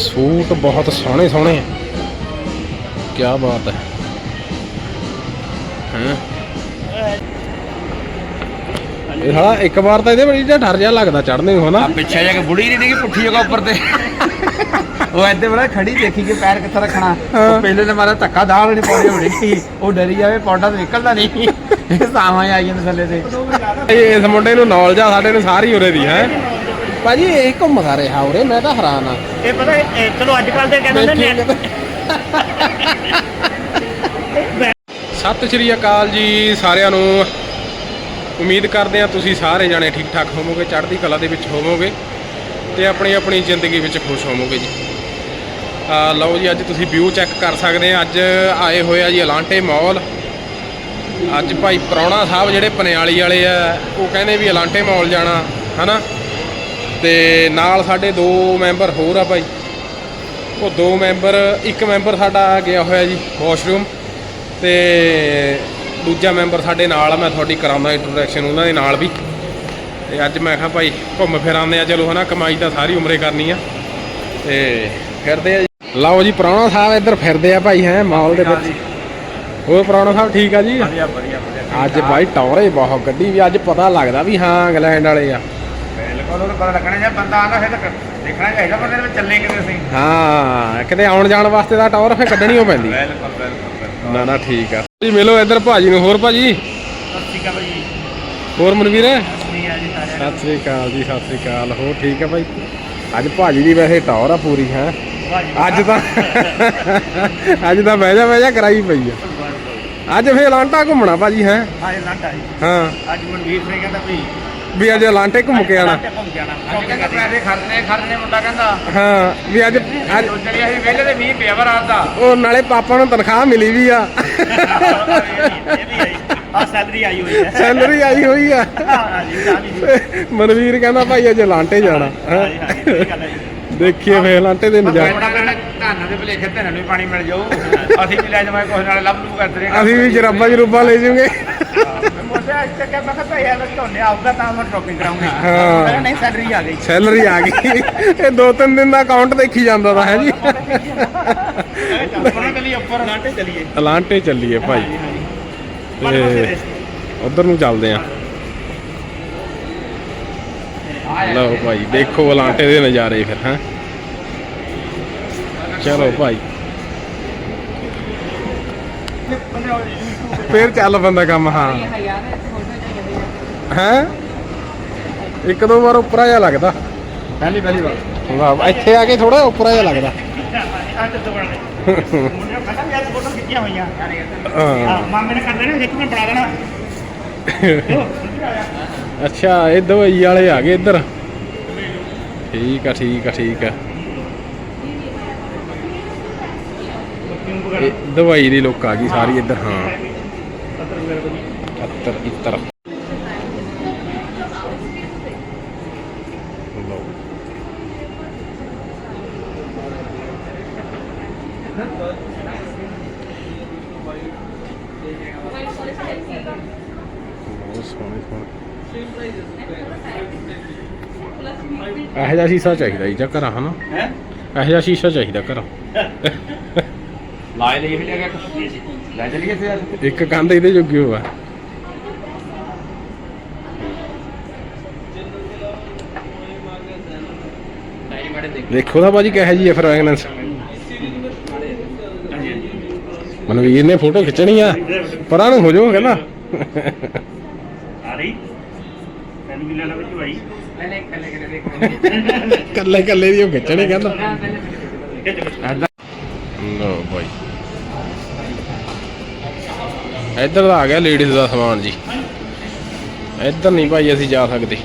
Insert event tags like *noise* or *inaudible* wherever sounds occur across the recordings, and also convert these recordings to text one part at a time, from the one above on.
Suit ਬਹੁਤ ਸੋਹਣੇ ਸੋਹਣੇ ਆ। ਕੀ ਬਾਤ ਹੈ। ਹਾਂ? ਇਹ ਸਾਲਾ ਇੱਕ ਵਾਰ ਤਾਂ ਇਹਦੇ ਬੜੀ ਜਿਹਾ ਡਰ ਜਿਹਾ ਲੱਗਦਾ ਚੜਨੇ ਨੂੰ ਹਨਾ? ਆ ਪਿੱਛੇ ਜਾ ਕੇ ਬੁੜੀ ਨਹੀਂ ਕਿ ਪੁੱਠੀ ਜਗ੍ਹਾ ਉੱਪਰ ਤੇ। ਉਹ ਐਦੇ ਬੜਾ ਖੜੀ ਦੇਖੀ ਕਿ ਪੈਰ ਕਿੱਥੇ ਰੱਖਣਾ। ਉਹ ਪਹਿਲੇ ਨੇ ਮਾਰਾ ਧੱਕਾ ਦਾਲ ਨਹੀਂ ਪੌੜੀ ਹੋਣੀ। ਸੀ ਉਹ ਡਰੀ ਜਾਵੇ ਪੌੜਾ ਤਾਂ ਨਿਕਲਦਾ ਨਹੀਂ। ਇਹ ਸਾਵਾਂ ਆਈ ਜਾਂਦੇ ਥੱਲੇ ਤੇ। ਇਸ ਮੁੰਡੇ ਨੂੰ ਨੌਲੇਜ ਆ ਸਾਡੇ ਨੂੰ ਸਾਰੀ ਉਰੇ ਦੀ ਹੈ? ਭਾਜੀ ਇਹ ਘੁੰਮਦਾ ਰਿਹਾ ਉਰੇ ਮੈਂ ਤਾਂ ਹੈਰਾਨ ਆ। ਇਹ ਪਤਾ ਇਹ ਚਲੋ ਅੱਜ ਕੱਲ ਦੇ ਕਹਿੰਦੇ ਨੇ। ਸਤਿ ਸ਼੍ਰੀ ਅਕਾਲ ਜੀ ਸਾਰਿਆਂ ਨੂੰ। ਉਮੀਦ ਕਰਦੇ ਆ ਤੁਸੀਂ ਸਾਰੇ ਜਾਣੇ ਠੀਕ ਠਾਕ ਹੋਵੋਗੇ ਚੜ੍ਹਦੀ ਕਲਾ ਦੇ ਵਿੱਚ ਹੋਵੋਗੇ ਤੇ ਆਪਣੀ ਆਪਣੀ ਜ਼ਿੰਦਗੀ ਵਿੱਚ ਖੁਸ਼ ਹੋਵੋਗੇ ਜੀ। ਆ ਲਓ ਜੀ ਅੱਜ ਤੁਸੀਂ ਵਿਊ ਚੈੱਕ ਕਰ ਸਕਦੇ ਆ ਅੱਜ ਆਏ ਹੋਏ ਆ ਜੀ ਅਲਾਂਟੇ ਮਾਲ। ਅੱਜ ਭਾਈ ਪ੍ਰਾਹੁਣਾ ਸਾਹਿਬ ਜਿਹੜੇ ਪਨਿਆਲੀ ਵਾਲੇ ਆ ਉਹ ਕਹਿੰਦੇ ਵੀ ਅਲਾਂਟੇ ਮਾਲ ਜਾਣਾ ਹਨਾ? ਤੇ ਨਾਲ ਸਾਡੇ ਦੋ ਮੈਂਬਰ ਹੋਰ ਆ ਭਾਈ। ਉਹ ਦੋ ਮੈਂਬਰ ਇੱਕ ਮੈਂਬਰ ਸਾਡਾ ਗਿਆ ਹੋਇਆ ਜੀ ਵਾਸ਼ਰੂਮ ਤੇ ਦੂਜਾ ਮੈਂਬਰ ਸਾਡੇ ਨਾਲ ਆ ਮੈਂ ਤੁਹਾਡੀ ਕਰਾਉਂਦਾ ਇੰਟਰੋਡਕਸ਼ਨ ਉਹਨਾਂ ਦੇ ਨਾਲ ਵੀ। ਤੇ ਅੱਜ ਮੈਂ ਕਿਹਾ ਭਾਈ ਘੁੰਮ ਫਿਰ ਆਉਂਦੇ ਆ ਚਲੋ ਹਨਾ ਕਮਾਈ ਤਾਂ ਸਾਰੀ ਉਮਰੇ ਕਰਨੀ ਆ। ਤੇ ਫਿਰਦੇ ਆ ਜੀ। ਲਓ ਜੀ ਪ੍ਰਾਹੁਣਾ ਸਾਹਿਬ ਇੱਧਰ ਫਿਰਦੇ ਆ ਭਾਈ ਹੈ ਮਾਲ ਦੇ ਵਿੱਚ। ਹੋਰ ਪ੍ਰਾਹੁਣਾ ਸਾਹਿਬ ਠੀਕ ਆ ਜੀ? ਵਧੀਆ ਵਧੀਆ ਅੱਜ ਭਾਈ ਟੌਰੇ ਬਹੁਤ ਗੱਡੀ ਵੀ ਅੱਜ ਪਤਾ ਲੱਗਦਾ ਵੀ ਹਾਂ ਇੰਗਲੈਂਡ ਵਾਲੇ ਆ। ਬਿਲਕੁਲ ਉਹਨੂੰ ਪਤਾ ਲੱਗਣਾ ਜੇ ਬੰਦਾ ਆਉਂਦਾ ਫਿਰ ਤਾਂ ਦੇਖਣਾ ਚਾਹੀਦਾ ਬੰਦੇ ਨੇ ਵੀ ਚੱਲੇ ਕਿਵੇਂ ਅਸੀਂ। ਹਾਂ ਕਿਤੇ ਆਉਣ ਜਾਣ ਵਾਸਤੇ ਤਾਂ ਟੌਰ ਫੇ ਕੱਢਣੀ ਓ ਪੈਂਦੀ। ਬਿਲਕੁਲ ਬਿਲਕੁਲ ਨਾ ਨਾ ਠੀਕ ਆ। ਜੀ ਮਿਲੋ ਇੱਧਰ ਭਾਜੀ ਨੂੰ ਹੋਰ ਭਾਜੀ? ਸਤਿ ਸ਼੍ਰੀ ਅਕਾਲ ਜੀ। ਹੋਰ ਮਨਵੀਰ? ਸਤਿ ਸ੍ਰੀ ਅਕਾਲ ਜੀ ਸਤਿ ਸ੍ਰੀ ਅਕਾਲ ਹੋਰ ਠੀਕ ਆ ਭਾਈ? ਅੱਜ ਭਾਜੀ ਦੀ ਵੈਸੇ ਟੌਰ ਆ ਪੂਰੀ ਹੈ? ਅੱਜ ਤਾਂ ਅੱਜ ਤਾਂ ਬਹਿ ਜਾ ਬਹਿ ਜਾ ਕਰਾਈ ਪਈ ਆ। ਅੱਜ ਫੇ ਲਾਂਟਾ ਘੁੰਮਣਾ ਭਾਜੀ ਹੈ? ਹਾਂ ਇਹ ਲਾਂਟਾ ਜੀ। ਹਾਂ। ਅੱਜ ਮਨਵੀਰ ਸਿੰਘ ਕਹਿੰਦਾ ਵੀ ਵੀ ਅੱਜ ਲਾਂਟੇ ਘੁੰਮ ਕੇ ਆਣਾ ਘੁੰਮ ਜਾਣਾ ਅੱਜ ਕਹਿੰਦਾ ਪੈਸੇ ਖਰਚਣੇ ਖਰਚਣੇ ਮੁੰਡਾ ਕਹਿੰਦਾ। ਹਾਂ ਵੀ ਅੱਜ ਅੱਜ ਸੋਚਣੀ ਅਸੀਂ ਵੇਲੇ ਤੇ 20 ਪਿਆ ਰਾਤ ਦਾ। ਉਹ ਨਾਲੇ ਪਾਪਾ ਨੂੰ ਤਨਖਾਹ ਮਿਲੀ ਵੀ ਆ। ਸੈਲਰੀ ਆਈ ਹੋਈ ਹੈ। ਸੈਲਰੀ ਆਈ ਹੋਈ ਆ। ਮਨਵੀਰ ਕਹਿੰਦਾ ਭਾਈ ਅੱਜ ਲਾਂਟੇ ਜਾਣਾ। ਹਾਂ ਹਾਂ ਗੱਲ ਹੈ। ਦੇਖੀਏ ਫੇਰ ਲਾਂਟੇ ਦੇ ਨਜ਼ਾਰੇ। ਕਹਿੰਦਾ ਧਾਨਾਂ ਦੇ ਭਲੇਖੇ ਧਾਨਾਂ ਨੂੰ ਵੀ ਪਾਣੀ ਮਿਲ ਜਾਊ। ਅਸੀਂ ਵੀ ਲੈ ਜਾਵਾਂਗੇ ਕੁਛ ਨਾਲੇ ਲੱਭ ਲੂ ਕਰਦੇ ਰਹੇ ਅਸੀਂ ਵੀ ਜਰਾਬਾ ਜਰੂਬਾ ਲੈ ਜੂਗੇ ਮੁੰਡੇ ਅੱਜ ਤੱਕ ਮੈਂ ਕਿਹਾ ਯਾਰ ਝੋਨੇ ਆਊਗਾ ਤਾਂ ਮੈਂ ਸ਼ੋਪਿੰਗ ਕਰਾਉਂਗਾ ਹਾਂ। ਮੈਂ ਕਿਹਾ ਨਹੀਂ ਸੈਲਰੀ ਆ ਗਈ। ਸੈਲਰੀ ਆ ਗਈ। ਇਹ ਦੋ ਤਿੰਨ ਦਿਨ ਦਾ ਅਕਾਊਂਟ ਦੇਖੀ ਜਾਂਦਾ ਤਾਂ ਹੈ ਜੀ। ਚੱਪਣਾ ਕਲੀ ਉੱਪਰ ਲਾਂਟੇ ਚਲੀਏ। ਲਾਂਟੇ ਚੱਲੀਏ ਭਾਈ। ਤੇ ਉਧਰ ਨੂੰ ਚੱਲਦੇ ਆ। ਲਓ ਭਾਈ ਦੇਖੋ ਲਾਂਟੇ ਦੇ ਨਜ਼ਾਰੇ ਫਿਰ ਹੈ। ਚਲੋ ਭਾਈ। ਫੇਰ ਚੱਲ ਬੰਦਾ ਕੰਮ ਹਾਂ। ਹੈ? ਇੱਕ ਦੋ ਵਾਰ ਉੱਪਰਾ ਜਿਹਾ ਲੱਗਦਾ। ਪਹਿਲੀ ਪਹਿਲੀ ਵਾਰ। ਵਾਹ ਇੱਥੇ ਆ ਕੇ ਥੋੜਾ ਉੱਪਰਾ ਜਿਹਾ ਲੱਗਦਾ। ਅੱਛਾ ਇਹ ਦਵਾਈ ਵਾਲੇ ਆ ਗਏ ਇੱਧਰ। ਠੀਕ ਆ ਠੀਕ ਆ ਠੀਕ ਆ ਇਹ ਦਵਾਈ ਦੀ ਲੋਕ ਆ ਗਈ ਸਾਰੀ ਇੱਧਰ ਹਾਂ। ਇੱਧਰ ਇੱਧਰ ਲਓ। ਬਹੁਤ ਸੋਹਣੇ ਸੋਹਣੇ। ਇਹੋ ਜਿਹਾ ਸ਼ੀਸ਼ਾ ਚਾਹੀਦਾ ਜੀ ਜਾਂ ਘਰਾਂ ਹਨਾ? ਹੈ? ਇਹੋ ਜਿਹਾ ਸ਼ੀਸ਼ਾ ਚਾਹੀਦਾ ਘਰਾਂ। *laughs* ਲਾਏ ਲੈ ਚਲੀਏ ਫਿਰ। ਇੱਕ ਕੰਧ ਇਹਦੇ ਜੋਗੀ ਹੋਆ ਦੇਖੋ ਤਾਂ ਬਾਜੀ ਕਿਹੋ ਜੀ ਹੈ ਫ੍ਰੈਗਨੈਂਸ ਮਨਵੀਰ ਨੇ ਫੋਟੋ ਖਿੱਚਣੀ ਆ ਪਰਾਂ ਨੂੰ ਹੋ ਜਾਓ ਕਹਿੰਦਾ। ਆ ਰਹੀ ਤੈਨੂੰ ਵੀ ਲੈ ਲਾ ਵਿੱਚ ਭਾਈ ਕੱਲੇ ਕੱਲੇ ਦੇਖ ਕੱਲੇ ਕੱਲੇ ਦੀ ਉਹ ਖਿੱਚਣੀ ਕਹਿੰਦਾ। ਲੋ ਭਾਈ ਇੱਧਰ ਦਾ ਆ ਗਿਆ ਲੇਡੀਜ਼ ਦਾ ਸਮਾਨ ਜੀ। ਇੱਧਰ ਨਹੀਂ ਭਾਈ ਅਸੀਂ ਜਾ ਸਕਦੇ।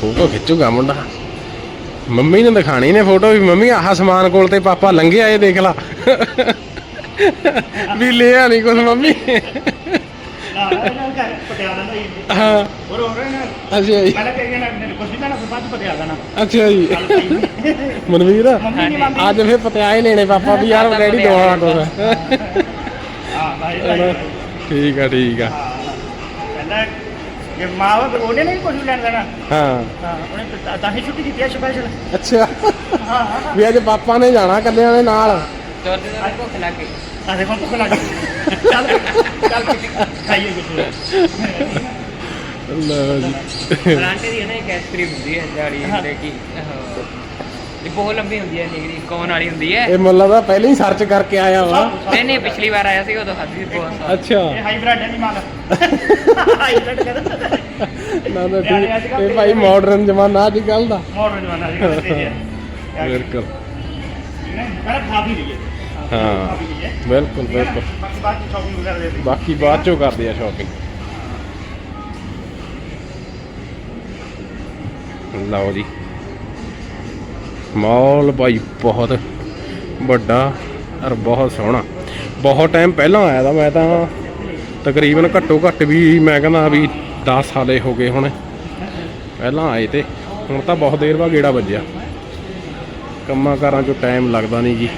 ਫੋਟੋ ਖਿੱਚੂਗਾ ਮੁੰਡਾ। ਮੰਮੀ ਨੇ ਦਿਖਾਣੀ ਨੇ ਫੋਟੋ ਵੀ ਮੰਮੀ ਆਹ ਸਮਾਨ ਕੋਲ ਤੇ ਪਾਪਾ ਲੰਘਿਆ ਇਹ ਦੇਖ ਲਾ। ਵੀ ਲਿਆ ਨਹੀਂ ਕੁਛ ਮੰਮੀ। ਹੀ। ਹੋਰ ਹੋ ਰਹੇ ਨੇ? ਅੱਛਾ ਜੀ। ਪਹਿਲਾਂ ਕਹੀ ਨਾ ਕੁਝ ਨਹੀਂ ਨਾ ਫਿਰ ਬਾਅਦ ਪਟਿਆਲਾ ਨਾ ਅੱਛਾ ਜੀ। ਮਨਵੀਰ? ਅੱਜ ਫੇਰ ਪਤਿਆਏ ਲੈਣੇ ਪਾਪਾ ਵੀ ਯਾਰ ਡੈਡੀ ਦਵਾਣਾ ਕੁਛ ਹਾਂ ਠੀਕ ਆ ਠੀਕ ਆ। ਪਹਿਲਾਂ ਜੇ ਮਾਂ ਵਾ ਉਹਨੇ ਨਹੀਂ ਕੁਝ ਲੈਣ ਦੇਣਾ। ਹਾਂ। ਹਾਂ ਉਹਨੇ ਤਾਂ- ਤਾਂ ਹੀ ਛੁੱਟੀ ਕੀਤੀ ਹੈ ਸਪੈਸ਼ਲ ਅੱਛਾ। ਹਾਂ ਵੀ ਅੱਜ ਪਾਪਾ ਨੇ ਜਾਣਾ ਕੱਲਿਆਂ ਦੇ ਨਾਲ। ਆ ਦੇਖੋ ਭੁੱਖ ਲੱਗ ਗਈ। ਚੱਲ ਚੱਲ ਖਾਈਏ ਕੁਝ ਲਓ ਜੀ। ਪਲਾਂਟੇ ਦੀ ਹੈ ਨਾ ਇੱਕ ਐਸਟਰੀ ਹੁੰਦੀ ਹੈ ਜਾੜੀ ਹਾਂ। ਤੇ ਕੀ ਇਹ ਬਹੁਤ ਲੰਬੀ ਹੁੰਦੀ ਹੈ ਨਿਗਰੀ ਕੌਣ ਵਾਲੀ ਹੁੰਦੀ ਹੈ? ਇਹ ਮੁੱਲਾ ਦਾ ਪਹਿਲਾਂ ਹੀ ਸਰਚ ਕਰਕੇ ਆਇਆ ਵਾ। ਨਹੀਂ ਨਹੀਂ ਪਿਛਲੀ ਵਾਰ ਆਇਆ ਸੀ ਉਦੋਂ ਖਾਧੀ ਸੀ ਬਹੁਤ ਸਵਾਦ ਅੱਛਾ। ਇਹ ਹਾਈਬ੍ਰਿਡ ਹੈ ਨਹੀਂ ਮਾਲ। *laughs* ਹਾਈਬ੍ਰਿਡ ਕਹਿੰਦਾ। ਨਾ ਨਾ ਠੀਕ। ਇਹ ਭਾਈ ਮਾਡਰਨ ਜ਼ਮਾਨਾ ਅੱਜ ਕੱਲ ਦਾ। ਮੋਡਰਨ ਜਮਾਨਾ ਜੀ ਕਹਿੰਦੇ ਹੈ ਬਿਲਕੁਲ। ਪਹਿਲਾਂ ਖਾ ਵੀ ਲਈਏ ਹਾਂ ਖਾ ਵੀ ਲਈਏ ਬਿਲਕੁਲ ਬਿਲਕੁਲ। ਬਾਕੀ ਬਾਅਦ ਚ ਸ਼ਾਪਿੰਗ ਵਗੈਰਾ ਦੇ ਬਾਕੀ ਬਾਅਦ ਚੋਂ ਕਰਦੇ ਆ ਸ਼ਾਪਿੰਗ ਲਓ ਜੀ। ਮਾਲ ਭਾਈ ਬਹੁਤ ਵੱਡਾ ਔਰ ਬਹੁਤ ਸੋਹਣਾ। ਬਹੁਤ ਟਾਈਮ ਪਹਿਲਾਂ ਆਇਆ ਦਾ ਮੈਂ ਤਾਂ ਤਕਰੀਬਨ ਘੱਟੋ ਘੱਟ ਵੀ ਮੈਂ ਕਹਿੰਦਾ ਵੀ 10 ਸਾਲੇ ਹੋ ਗਏ ਹੁਣ। ਪਹਿਲਾਂ ਆਏ ਤੇ, ਹੁਣ ਤਾਂ ਬਹੁਤ ਦੇਰ ਬਾਅਦ ਗੇੜਾ ਵੱਜਿਆ। ਕੰਮਾਂ ਕਾਰਾਂ 'ਚੋਂ ਟਾਈਮ ਲੱਗਦਾ ਨਹੀਂ ਜੀ।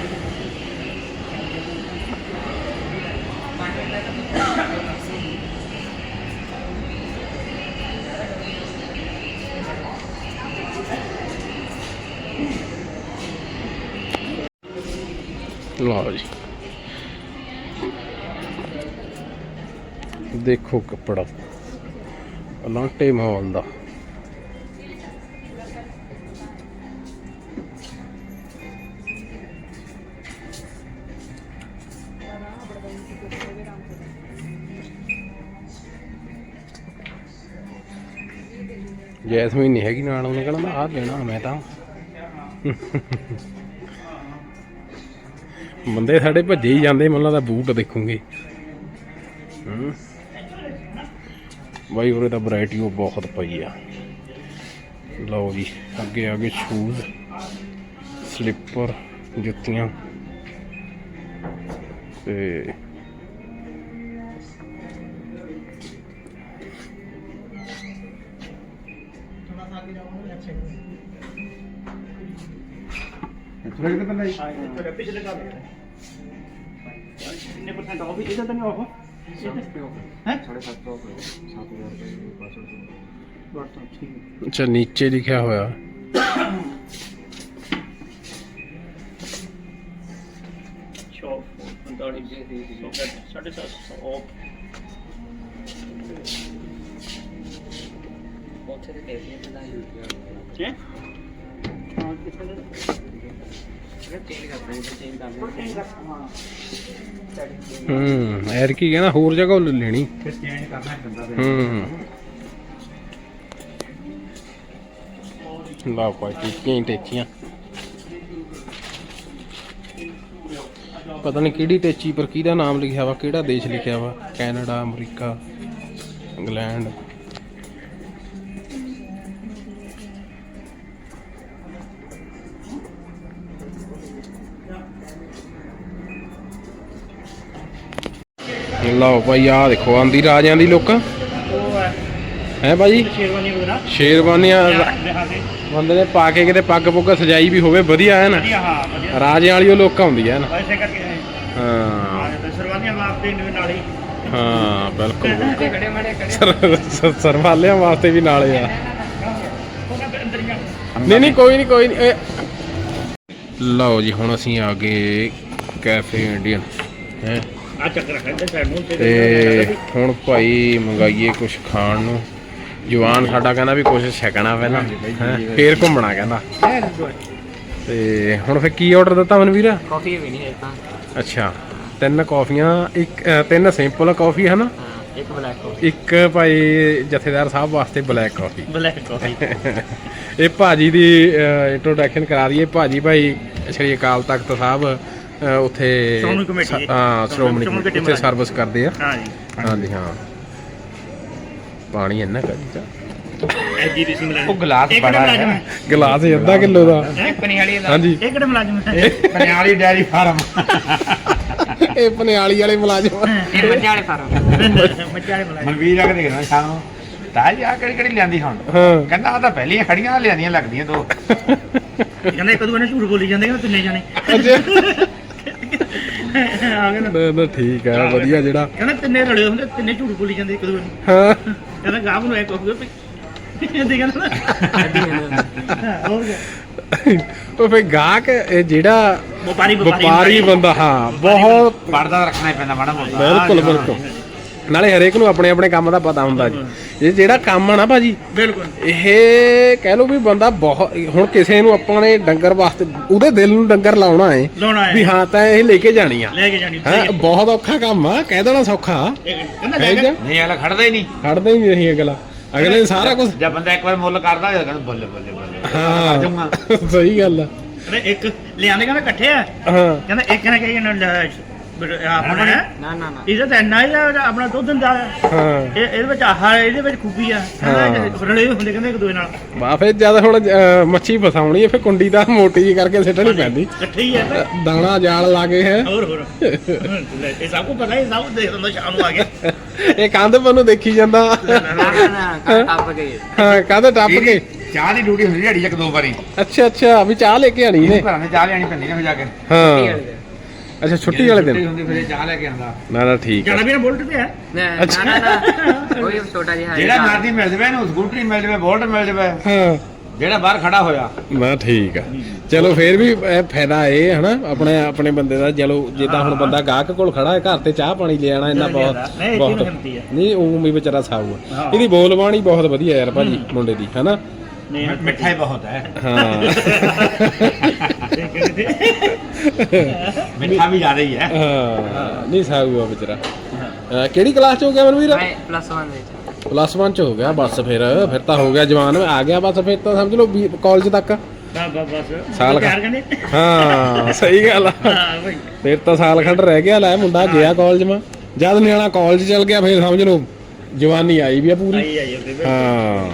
ਲਓ ਜੀ। ਦੇਖੋ ਕੱਪੜਾ। ਅਲਾਂਟੇ ਮਾਲ ਦਾ। ਜੈਸਮੀਨ ਨਹੀਂ ਹੈਗੀ, ਨਾਲ ਉਹਨੇ ਕਹਿੰਦਾ ਆਹ ਲੈਣਾ, ਮੈਂ ਤਾਂ। ਬੰਦੇ ਸਾਡੇ ਭੱਜੇ ਹੀ ਜਾਂਦੇ ਮੈਨੂੰ ਲੱਗਦਾ ਬੂਟ ਦੇਖੂਗੇ। ਹੂੰ। ਬਾਈ ਉਹਦੇ ਤਾਂ ਵੈਰਾਈਟੀ ਉਹ ਬਹੁਤ ਪਈ ਆ। ਲਓ ਜੀ, ਅੱਗੇ ਆ ਗਏ ਸ਼ੂਜ਼ ਸਲੀਪਰ ਜੁੱਤੀਆਂ। ਤੇ ਪਿਛਲੇ ਦਾ ਕਿੰਨੇ ਪਰਸੈਂਟ ਆਫ ਇਹਦਾ ਤਾਂ ਨਹੀਂ ਆਫ ਹੈ। ਅੱਛਾ ਨੀਚੇ ਲਿਖਿਆ ਹੋਇਆ। ਸ਼ਾਪ 45 ਸਾਢੇ ਸੱਤ ਸੌ ਆਫ ਉੱਥੇ ਤੇ ਟੇਬਲ ਤੇ ਲਾਈ ਹੈ? ਹਾਂ ਕਿੱਥੇ ਦੇ? ਚੇਂਜ ਕਰ ਦਾਂਗੇ ਚੇਂਜ ਕਰ ਦਾਂਗੇ ਹਾਂ। ਐਰ ਕੀ ਕਹਿੰਦਾ ਹੋਰ ਜਗ੍ਹਾ ਲੈ ਲੈਣੀ। ਫਿਰ ਚੇਂਜ ਕਰਨਾ ਪੈਂਦਾ ਫਿਰ। ਹੂੰ। ਲਾ ਟੇਚੀਆਂ? ਪਤਾ ਨਹੀਂ ਕਿਹੜੀ ਟੇਚੀ ਪਰ ਕਿਹਦਾ ਨਾਮ ਲਿਖਿਆ ਵਾ ਕਿਹੜਾ ਦੇਸ਼ ਲਿਖਿਆ ਵਾ? Canada America England. ਲਓ ਭਾਈ ਆ ਦੇਖੋ ਆਂਦੀ ਰਾਜਿਆਂ ਦੀ ਲੋਕਾਂ। ਹੈ। ਭਾਈ ਸ਼ੇਰਵਾਨੀ ਵਗੈਰਾ। ਸ਼ੇਰਵਾਨੀਆਂ ਬੰਦੇ ਨੇ ਪਾ ਕੇ ਕਿਤੇ ਪੱਗ ਪੁੱਗ ਸਜਾਈ ਵੀ ਹੋਵੇ ਵਧੀਆ ਹੈ ਨਾ? ਰਾਜਿਆਂ ਵਾਲੀ ਉਹ ਲੋਕ ਆਉਂਦੀ ਹੈ ਨਾ? ਹਾਂ। ਸਰਵਾਨੀਆਂ ਵਾਸਤੇ ਨਾਲ ਹੀ। ਹਾਂ ਬਿਲਕੁਲ। ਸਰਵਾਲਿਆਂ ਵਾਸਤੇ ਵੀ ਨਾਲੇ ਆ। ਨਹੀਂ ਨਹੀਂ ਕੋਈ ਨਹੀਂ ਕੋਈ ਨਹੀਂ ਲਓ ਜੀ ਹੁਣ ਅਸੀਂ ਆ ਗਏ ਕੈਫੇ ਇੰਡੀਅਨ। ਹੈ? ਆ ਚੱਕਰ ਤੇ ਹੁਣ ਭਾਈ ਮੰਗਾਈਏ ਕੁਝ ਖਾਣ ਨੂੰ। ਜਵਾਨ ਸਾਡਾ ਕਹਿੰਦਾ ਵੀ ਕੁਝ ਛਕਣਾ ਪਹਿਲਾਂ ਹੈਂ, ਫੇਰ ਘੁੰਮਣਾ ਕਹਿੰਦਾ। ਤੇ ਹੁਣ ਫੇਰ ਕੀ ਆਰਡਰ ਦਿੱਤਾ ਮਨਵੀਰ? ਕਾਫੀ ਵੀ ਨਹੀਂ ਹੈ ਤਾਂ ਅੱਛਾ ਤਿੰਨ ਕਾਫੀਆਂ ਇੱਕ ਅ, ਤਿੰਨ ਸਿੰਪਲ ਕਾਫੀ ਹਨ? ਇੱਕ ਬਲੈਕ ਕਾਫੀ ਇੱਕ ਭਾਈ ਜਥੇਦਾਰ ਸਾਹਿਬ ਵਾਸਤੇ ਬਲੈਕ ਕਾਫੀ ਬਲੈਕ ਕਾਫੀ ਇਹ ਭਾਜੀ ਦੀ ਇੰਟਰੋਡਕਸ਼ਨ ਕਰਾ ਦਈਏ। ਭਾਜੀ ਭਾਈ ਸ਼੍ਰੀ ਅਕਾਲ ਤਖਤ ਸਾਹਿਬ ਅ, ਉੱਥੇ ਸ਼੍ਰੋਮਣੀ ਕਮੇਟੀ ਜੀ। ਹਾਂ ਸ਼੍ਰੋਮਣੀ ਸ਼੍ਰੋਮਣੀ ਕਮੇਟੀ ਕਮੇਟੀ ਉੱਥੇ ਸਰਵਿਸ ਕਰਦੇ ਆ। ਹਾਂ ਜੀ। ਹਾਂਜੀ ਹਾਂ। ਪਾਣੀ ਇੰਨਾ ਕਰੀ ਜਾ ਐਜੀ ਦੀ ਸਿਮਰਨ ਉਹ ਗਲਾਸ ਬੜਾ ਹੈ। ਗਲਾਸ ਹੀ ਅੱਧਾ ਕਿਲੋ ਦਾ। ਪਨੀ ਵਾਲੀ ਦਾ। ਹਾਂਜੀ। ਇਹ ਕਿਹੜੇ ਮੁਲਾਜ਼ਮ ਹੈ? Paniali dairy farm. ਇਹ ਪਨਿਆਲੀ ਵਾਲੇ ਮੁਲਾਜ਼ਮ। ਇਹ ਮੱਝਾਂ ਵਾਲੇ ਫਾਰਮ। ਮੱਝਾਂ ਵਾਲੇ ਮੁਲਾਜ਼ਮ। ਮਨਵੀਰ ਆ ਕੇ ਦੇਖਣਾ ਸ਼ਾਮ ਨੂੰ ਤਾਂ ਜੀ ਆ ਕਿਹੜੀ ਕਿਹੜੀ ਲਿਆਂਦੀ ਹੁਣ? ਹਾਂ। ਕਹਿੰਦਾ ਆ ਤਾਂ ਪਹਿਲੀਆਂ ਖੜੀਆਂ ਲਿਆਂਦੀਆਂ ਲੱਗਦੀਆਂ ਦੋ। ਕਹਿੰਦਾ ਇੱਕ ਦੂਜੇ ਨੇ ਝੂਠ ਬੋਲੀ ਜਾਂਦੇ ਕਿ ਤਿੰਨੇ ਜਾਣੇ। ਆ ਨਾ ਨਾ ਠੀਕ ਆ ਵਧੀਆ ਜਿਹੜਾ। ਕਹਿੰਦਾ ਤਿੰਨੇ ਰਲੇ ਹੁੰਦੇ ਤਿੰਨੇ ਝੂਠ ਬੋਲੀ ਜਾਂਦੇ ਇੱਕ ਦੂਜੇ ਨੂੰ। ਹਾਂ। ਕਹਿੰਦਾ ਗਾਮ ਨੂੰ ਇੱਕ ਹੋ ਗਿਆ ਇਹਦੇ ਕਹਿੰਦਾ ਹੋਰ ਕੀ। ਉਹ ਫੇ ਗਾਹਕ ਇਹ ਜਿਹੜਾ ਵਪਾਰੀ ਵਪਾਰੀ। ਬੰਦਾ ਹਾਂ। ਬਹੁਤ ਪਰਦਾ ਰੱਖਣਾ ਹੀ ਪੈਂਦਾ ਮਾੜਾ ਮੋਟਾ। ਬਿਲਕੁਲ ਬਿਲਕੁਲ। ਨਾਲੇ ਹਰੇਕ ਨੂੰ ਆਪਣੇ ਆਪਣੇ ਕੰਮ ਦਾ ਪਤਾ ਹੁੰਦਾ ਜੀ। ਇਹ ਜਿਹੜਾ ਕੰਮ ਆ ਨਾ ਭਾਜੀ ਬਿਲਕੁਲ। ਇਹ ਕਹਿ ਲਓ ਵੀ ਬੰਦਾ ਬਹੁਤ ਹੁਣ ਕਿਸੇ ਨੂੰ ਆਪਾਂ ਨੇ ਡੰਗਰ ਵਾਸਤੇ ਉਹਦੇ ਦਿਲ ਨੂੰ ਡੰਗਰ ਲਾਉਣਾ ਹੈ ਲਾਉਣਾ ਵੀ ਹੈ ਤਾਂ ਇਹ ਲੈ ਕੇ ਜਾਣੀ ਆ। ਲੈ ਕੇ ਜਾਣੀ ਹਾਂ ਬਹੁਤ ਔਖਾ ਕੰਮ ਆ ਕਹਿ ਦੇਣਾ ਸੌਖਾ। ਜੀ। ਨਹੀਂ ਅਗਲਾ ਖੜਦਾ ਹੀ ਨਹੀਂ। ਖੜਦਾ ਹੀ ਨਹੀਂ ਅਗਲਾ। ਅਗਲੇ ਨੇ ਸਾਰਾ ਕੁਝ ਜਦ ਬੰਦਾ ਇੱਕ ਵਾਰ ਮੁੱਲ ਕਰਦਾ ਹੋਇਆ ਕਹਿੰਦਾ ਬੱਲੇ ਬੱਲੇ ਬੱਲੇ। ਹਾਂ। ਜਾਊਂਗਾ। ਸਹੀ ਗੱਲ ਆ। ਇੱਕ ਲਿਆਂਦੇ ਕਹਿੰਦਾ ਇਕੱਠੇ ਆ। ਹਾਂ। ਕਹਿੰਦਾ ਇੱਕ ਨੇ ਕਹੀ ਨਾ ਲੈ ਆਪਣਾ ਨਾ ਨਾ ਨਾ ਇਹਦਾ ਤਾਂ ਇੰਨਾ ਹੀ ਆ, ਆਪਣਾ ਦੁੱਧ ਦਿੰਦਾ ਆ। ਹਾਂ। ਇਹ ਇਹਦੇ ਵਿੱਚ ਆਹ ਇਹਦੇ ਵਿੱਚ ਖੂਬੀ ਆ। ਕਹਿੰਦਾ ਰਲੇ ਹੋਏ ਹੁੰਦੇ ਕਹਿੰਦੇ ਇੱਕ ਦੂਏ ਨਾਲ। ਬਾ ਫਿਰ ਜਦ ਹੁਣ ਅਹ, ਮੱਛੀ ਫਸਾਉਣੀ ਹੈ ਫਿਰ ਕੁੰਡੀ ਦਾ ਮੋਟੀ ਜੀ ਕਰਕੇ ਸਿੱਟਣੀ ਪੈਂਦੀ। ਇਕੱਠੇ ਹੀ ਆ ਤੇ ਦਾਣਾ ਜਾਲ ਲਾ ਕੇ ਹੈ। ਹੋਰ ਹੋਰ। ਲੈ, ਇਹ ਸਭ ਕੁ ਪਤਾ ਇਹ ਸਭ ਦੇਖ ਲੈਂਦਾ ਸ਼ਾਮ ਨੂੰ ਆ ਕੇ। ਇਹ ਕੰਧ ਨੂੰ ਦੇਖੀ ਜਾਂਦਾ। ਨਾ ਨਾ ਟੱਪ ਗਏ ਹਾਂ ਕੰਧ ਟੱਪ ਕੇ। ਚਾਹ ਦੀ ਡਿਊਟੀ ਹੁੰਦੀ ਚ ਇੱਕ ਦੋ ਵਾਰੀ। ਅੱਛਾ ਅੱਛਾ ਵੀ ਚਾਹ ਲੈ ਕੇ ਆਣੀ ਨੇ ਘਰਾਂ ਦੇ ਚਾਹ ਲੈਣੀ ਪੈਂਦੀ ਨਾ ਫਿਰ ਜਾ ਕੇ। ਹਾਂ। ਅੱਛਾ ਛੁੱਟੀ ਵਾਲੇ ਦਿਨ। ਹੁੰਦੀ ਫਿਰ ਇਹ ਚਾਹ ਲੈ ਕੇ ਆਉਂਦਾ। ਨਾ ਨਾ ਠੀਕ ਹੈ ਵੀ ਨਾ ਬੁਲਟ ਤੇ ਆ ਨਾ ਨਾ ਨਾ ਕੋਈ ਛੋਟਾ ਜਿਹਾ ਜਿਹੜਾ ਮਰਦੀ ਮਿਲ ਜਵੇ ਇਹਨੂੰ ਸਕੂਟਰੀ ਮਿਲ ਜਵੇ ਬੋਲਟ ਮਿਲ ਜਵੇ ਹਾਂ। ਜਿਹੜਾ ਬਾਹਰ ਖੜਾ ਹੋਇਆ। ਨਾ ਠੀਕ ਆ। ਚਲੋ ਫੇਰ ਵੀ ਇਹ ਫਾਇਦਾ ਇਹ ਹਨਾ? ਆਪਣੇ ਆਪਣੇ ਬੰਦੇ ਦਾ ਚਲੋ ਜਿੱਦਾਂ ਹੁਣ ਬੰਦਾ ਗਾਹਕ ਕੋਲ ਖੜਾ ਹੈ ਘਰ ਤੇ ਚਾਹ ਪਾਣੀ ਲੈ ਆਣਾ ਇੰਨਾ ਬਹੁਤ ਨਹੀਂ, ਬਹੁਤ ਨੂੰ ਆ। ਨਹੀਂ ਉਹ ਵੀ ਵਿਚਾਰਾ ਸਾਊ ਆ। ਹਾਂ। ਇਹਦੀ ਬੋਲ ਬਾਣੀ ਬਹੁਤ ਵਧੀਆ ਯਾਰ ਭਾਜੀ ਮੁੰਡੇ ਦੀ ਹਨਾ? ਨਹੀਂ ਮਿੱਠਾ ਹੀ ਬਹੁਤ ਹੈ। ਹਾਂ। *laughs* *laughs* ਮਿੱਠਾ ਵੀ ਜ਼ਿਆਦਾ ਹੀ ਹੈ। ਹਾਂ ਨਹੀਂ ਸਾਊ ਆ ਵਿਚਾਰਾ। ਅਹ ਕਿਹੜੀ ਕਲਾਸ ਚ ਹੋ ਗਿਆ ਮਨਵੀਰ ਮੈਂ ਪਲੱਸ 1 ਵਿੱਚ। ਪਲੱਸ 1 ਚ ਹੋ ਗਿਆ ਬਸ ਫਿਰ ਫਿਰ ਤਾਂ ਹੋ ਗਿਆ ਜਵਾਨ। ਆ ਗਿਆ ਬਸ ਫਿਰ ਤਾਂ ਸਮਝ ਲਓ ਕਾਲਜ ਤੱਕ। ਬਸ ਸਾਲ ਪਿਆਰ ਕਹਿੰਦੇ ਹਾਂ ਸਹੀ ਗੱਲ ਆ। ਹਾਂ ਭਾਈ ਫਿਰ ਤਾਂ ਸਾਲ ਖੰਡ ਰਹਿ ਗਿਆ ਲੈ ਮੁੰਡਾ ਗਿਆ ਕਾਲਜ ਮਾ। ਜਦ ਨਿਆਣਾ ਕਾਲਜ ਚਲ ਗਿਆ ਫਿਰ ਸਮਝ ਲਓ ਜਵਾਨੀ ਆਈ ਵੀ ਆ ਪੂਰੀ। ਆਈ ਆਈ ਉਹਦੇ ਹਾਂ।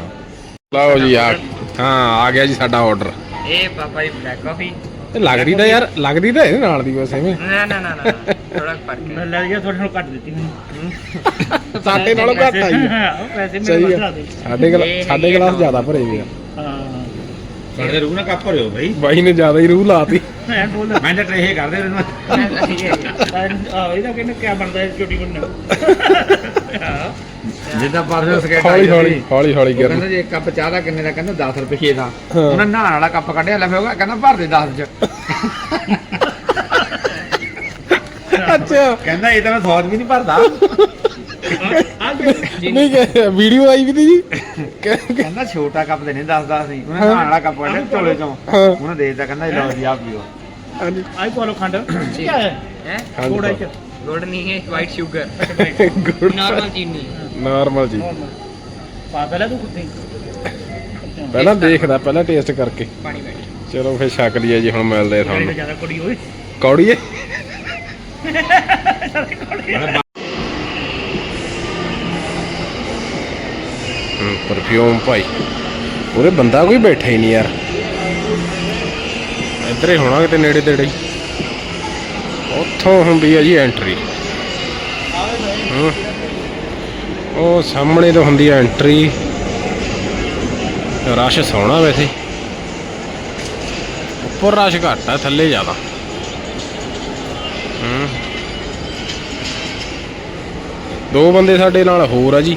ਲਓ ਜੀ ਆ ਹਾਂ ਆ ਗਿਆ ਜੀ ਸਾਡਾ ਆਰਡਰ ਇਹ ਪਾਪਾ ਦੀ ਬਲੈਕ ਕਾਫੀ ਇਹ ਲੱਗਦੀ ਤਾਂ ਯਾਰ ਲੱਗਦੀ ਤਾਂ ਇਹਦੇ ਨਾਲ ਦੀ ਵੈਸੇ ਵੀ ਨਾ ਨਾ ਨਾ ਨਾ ਥੋੜਾ ਫ਼ਰਕ ਮੈਂ ਹੈ ਲੈ ਗਿਆ ਤੁਹਾਡੇ ਨੂੰ ਕੱਟ ਦਿੱਤੀ ਮੈਨੂੰ। ਸਾਡੇ ਨਾਲੋਂ ਘੱਟ ਆਈ। ਹਾਂ ਪੈਸੇ ਮੇਰੇ ਸਹੀ ਬਚਾ ਦੇ। ਸਾਡੇ ਗਲਾ ਸਾਡੇ ਗਲਾਸ ਜ਼ਿਆਦਾ ਭਰੇ ਵੀ ਆ। ਹਾਂ। ਸਾਡੇ ਰੂਹ ਨਾ ਕੱਪ ਭਰਿਓ ਬਈ। ਬਾਈ ਨੇ ਜ਼ਿਆਦਾ ਹੀ ਰੂਹ ਲਾਤੀ। ਮੈਂ ਬੋਲ ਮੈਂ ਤਾਂ ਟਰੇ ਕਰਦੇ ਰਹਿਣਾ ਆ। ਇਹਦਾ ਕਹਿੰਦੇ ਕੀ ਬਣਦਾ ਹੈ ਛੋਟੀ ਬੰਨਾ ਹਾਂ। ਜਿੱਦਾਂ ਪਰਸੋਂ ਸਕੇਟ ਹੌਲੀ ਹੌਲੀ ਹੌਲੀ ਹੌਲੀ ਕਰ ਕਹਿੰਦਾ ਜੇ ਇੱਕ ਕੱਪ ਚਾਹ ਦਾ ਕਿੰਨੇ ਦਾ? ਕਹਿੰਦਾ 10 ਰੁਪਏ ਦਾ। ਉਹਨਾਂ ਨਹਾਣ ਵਾਲਾ ਕੱਪ ਕੱਢਿਆ ਲੈ ਫਿਰ ਕਹਿੰਦਾ ਭਰ ਦੇ 10 ਚ। ਅੱਛਾ। ਕਹਿੰਦਾ ਇਹ ਤਾਂ ਮੈਂ 100 ਵੀ ਨਹੀਂ ਭਰਦਾ। ਨਹੀਂ ਕਿ ਵੀਡੀਓ ਆਈ ਵੀ ਤੀ ਜੀ। ਕਹਿ- ਕਹਿੰਦਾ ਛੋਟਾ ਕੱਪ ਦੇ ਨਹੀਂ 10 10 ਨਹੀਂ ਉਹਨੇ ਨਹਾਣ ਵਾਲਾ ਕੱਪ ਕੱਢਿਆ ਝੋਲੇ ਚੋਂ। ਉਹਨੇ ਦੇ ਦਿੱਤਾ ਕਹਿੰਦਾ ਇਹ ਲਓ ਜੀ ਆ ਪੀਓ। ਹਾਂਜੀ। ਆਈ ਕੋਲੋ ਖੰਡ। ਕੀ ਹੈ? ਹੈ ਹਾਂਜੀ ਕੋੜਾ ਗੁੜ ਨਹੀਂ ਹੈ ਵਾਈਟ ਸ਼ੂਗਰ ਗੁੱਡ ਨਾਰਮਲ ਚੀਨੀ। ਨਾਰਮਲ ਜੀ ਪਾ ਪਹਿਲਾਂ ਤੂੰ ਕੁੱਤੇ ਪਹਿਲਾਂ ਦੇਖਦਾ ਪਹਿਲਾਂ ਟੇਸਟ ਕਰਕੇ। ਪਾਣੀ ਬੈਠ ਚਲੋ ਫਿਰ ਛਕ ਲਈਏ ਜੀ ਹੁਣ ਮਿਲਦੇ ਆ ਤੁਹਾਨੂੰ। ਜ਼ਿਆਦਾ ਕੁੜੀ ਹੋਈ ਕੌੜੀਏ? ਪਰਫਿਊਮ ਭਾਈ। ਉਹਦੇ ਬੰਦਾ ਕੋਈ ਬੈਠਾ ਹੀ ਨਹੀਂ ਯਾਰ। ਇੱਧਰ ਹੀ ਹੋਣਾ ਕਿਤੇ ਨੇੜੇ ਤੇੜੇ। ਹੀ ਉੱਥੋਂ ਹੁੰਦੀ ਆ ਜੀ ਐਂਟਰੀ ਉਹ ਸਾਹਮਣੇ ਤੋਂ ਹੁੰਦੀ ਆ ਐਂਟਰੀ ਰਸ਼ ਸੋਹਣਾ ਵੈਸੇ। ਉੱਪਰ ਰਸ਼ ਘੱਟ ਆ, ਥੱਲੇ ਜ਼ਿਆਦਾ। ਹੂੰ। ਦੋ ਬੰਦੇ ਸਾਡੇ ਨਾਲ ਹੋਰ ਆ ਜੀ।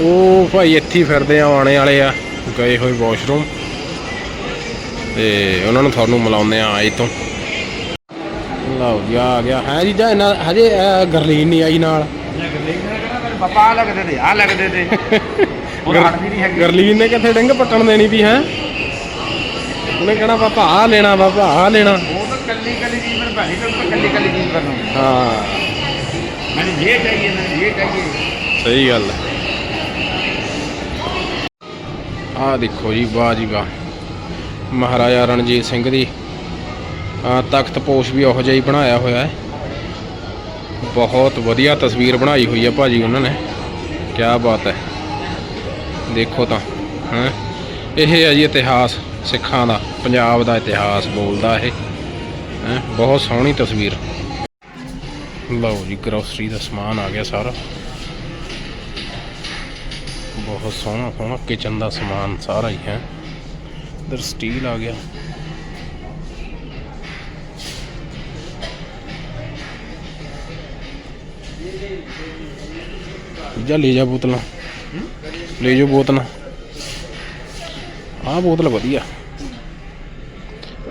ਉਹ ਭਾਈ ਇੱਥੇ ਫਿਰਦੇ ਆ ਆਣੇ ਵਾਲੇ ਆ। ਗਏ ਹੋਏ ਵਾਸ਼ਰੂਮ ਤੇ ਉਹਨਾਂ ਨੂੰ ਤੁਹਾਨੂੰ ਮਿਲਾਉਂਦੇ ਆ ਆਏ ਤੋਂ। ਲਓ ਜੀ ਆ ਗਿਆ। ਹੈ ਜੀ ਜਾਂ ਇਹਨਾਂ ਹਜੇ ਗਰਲੀਨ ਨਹੀਂ ਆਈ ਨਾਲ। ਪਾਪਾ ਆ ਲੱਗਦੇ ਤੇ ਆ ਲੱਗਦੇ ਤੇ। ਉਹ ਗਰ- ਹਟਦੀ ਨਹੀਂ ਹੈਗੀ। ਗਰਲੀਨ ਨੇ ਕਿੱਥੇ ਡਿੰਗ ਪੱਟਣ ਦੇਣੀ ਵੀ ਹੈ? ਉਹਨੇ ਕਹਿਣਾ ਪਾਪਾ ਆ ਲੈਣਾ ਪਾਪਾ ਆ ਲੈਣਾ। ਉਹ ਤਾਂ ਕੱਲੀ ਕੱਲੀ ਚੀਜ਼ ਮੈਨੂੰ ਭਾਈ ਤਾਂ ਕੱਲੀ ਕੱਲੀ ਚੀਜ਼ ਕਰਨਾ। ਹਾਂ। ਮੈਨੂੰ ਇਹ ਚਾਹੀਏ ਮੈਨੂੰ ਇਹ ਚਾਹੀਏ। ਸਹੀ ਗੱਲ ਹੈ। ਆਹ ਦੇਖੋ ਜੀ ਵਾਹ ਜੀ ਵਾਹ। ਮਹਾਰਾਜਾ ਰਣਜੀਤ ਸਿੰਘ ਦੀ ਆ ਤਖਤ ਪੋਸ਼ ਵੀ ਉਹੋ ਜਿਹਾ ਹੀ ਬਣਾਇਆ ਹੋਇਆ ਹੈ। ਬਹੁਤ ਵਧੀਆ ਤਸਵੀਰ ਬਣਾਈ ਹੋਈ ਹੈ ਭਾਜੀ ਉਹਨਾਂ ਨੇ। ਕੀ ਬਾਤ ਹੈ। ਦੇਖੋ ਤਾਂ, ਹੈ। ਇਹ ਹੈ ਜੀ ਇਤਿਹਾਸ ਸਿੱਖਾਂ ਦਾ, ਪੰਜਾਬ ਦਾ ਇਤਿਹਾਸ ਬੋਲਦਾ ਇਹ। ਹੈ, ਬਹੁਤ ਸੋਹਣੀ ਤਸਵੀਰ। ਲਓ ਜੀ ਗਰੋਸਰੀ ਦਾ ਸਮਾਨ ਆ ਗਿਆ ਸਾਰਾ। ਬਹੁਤ ਸੋਹਣਾ ਸੋਹਣਾ ਕਿਚਨ ਦਾ ਸਮਾਨ ਸਾਰਾ ਹੀ, ਹੈ। ਇਧਰ ਸਟੀਲ ਆ ਗਿਆ। ਜਾ ਲੈ ਜਾ ਬੋਤਲਾਂ। ਲੈ ਜੋ ਬੋਤਲ। ਆਹ ਬੋਤਲ ਵਧੀਆ।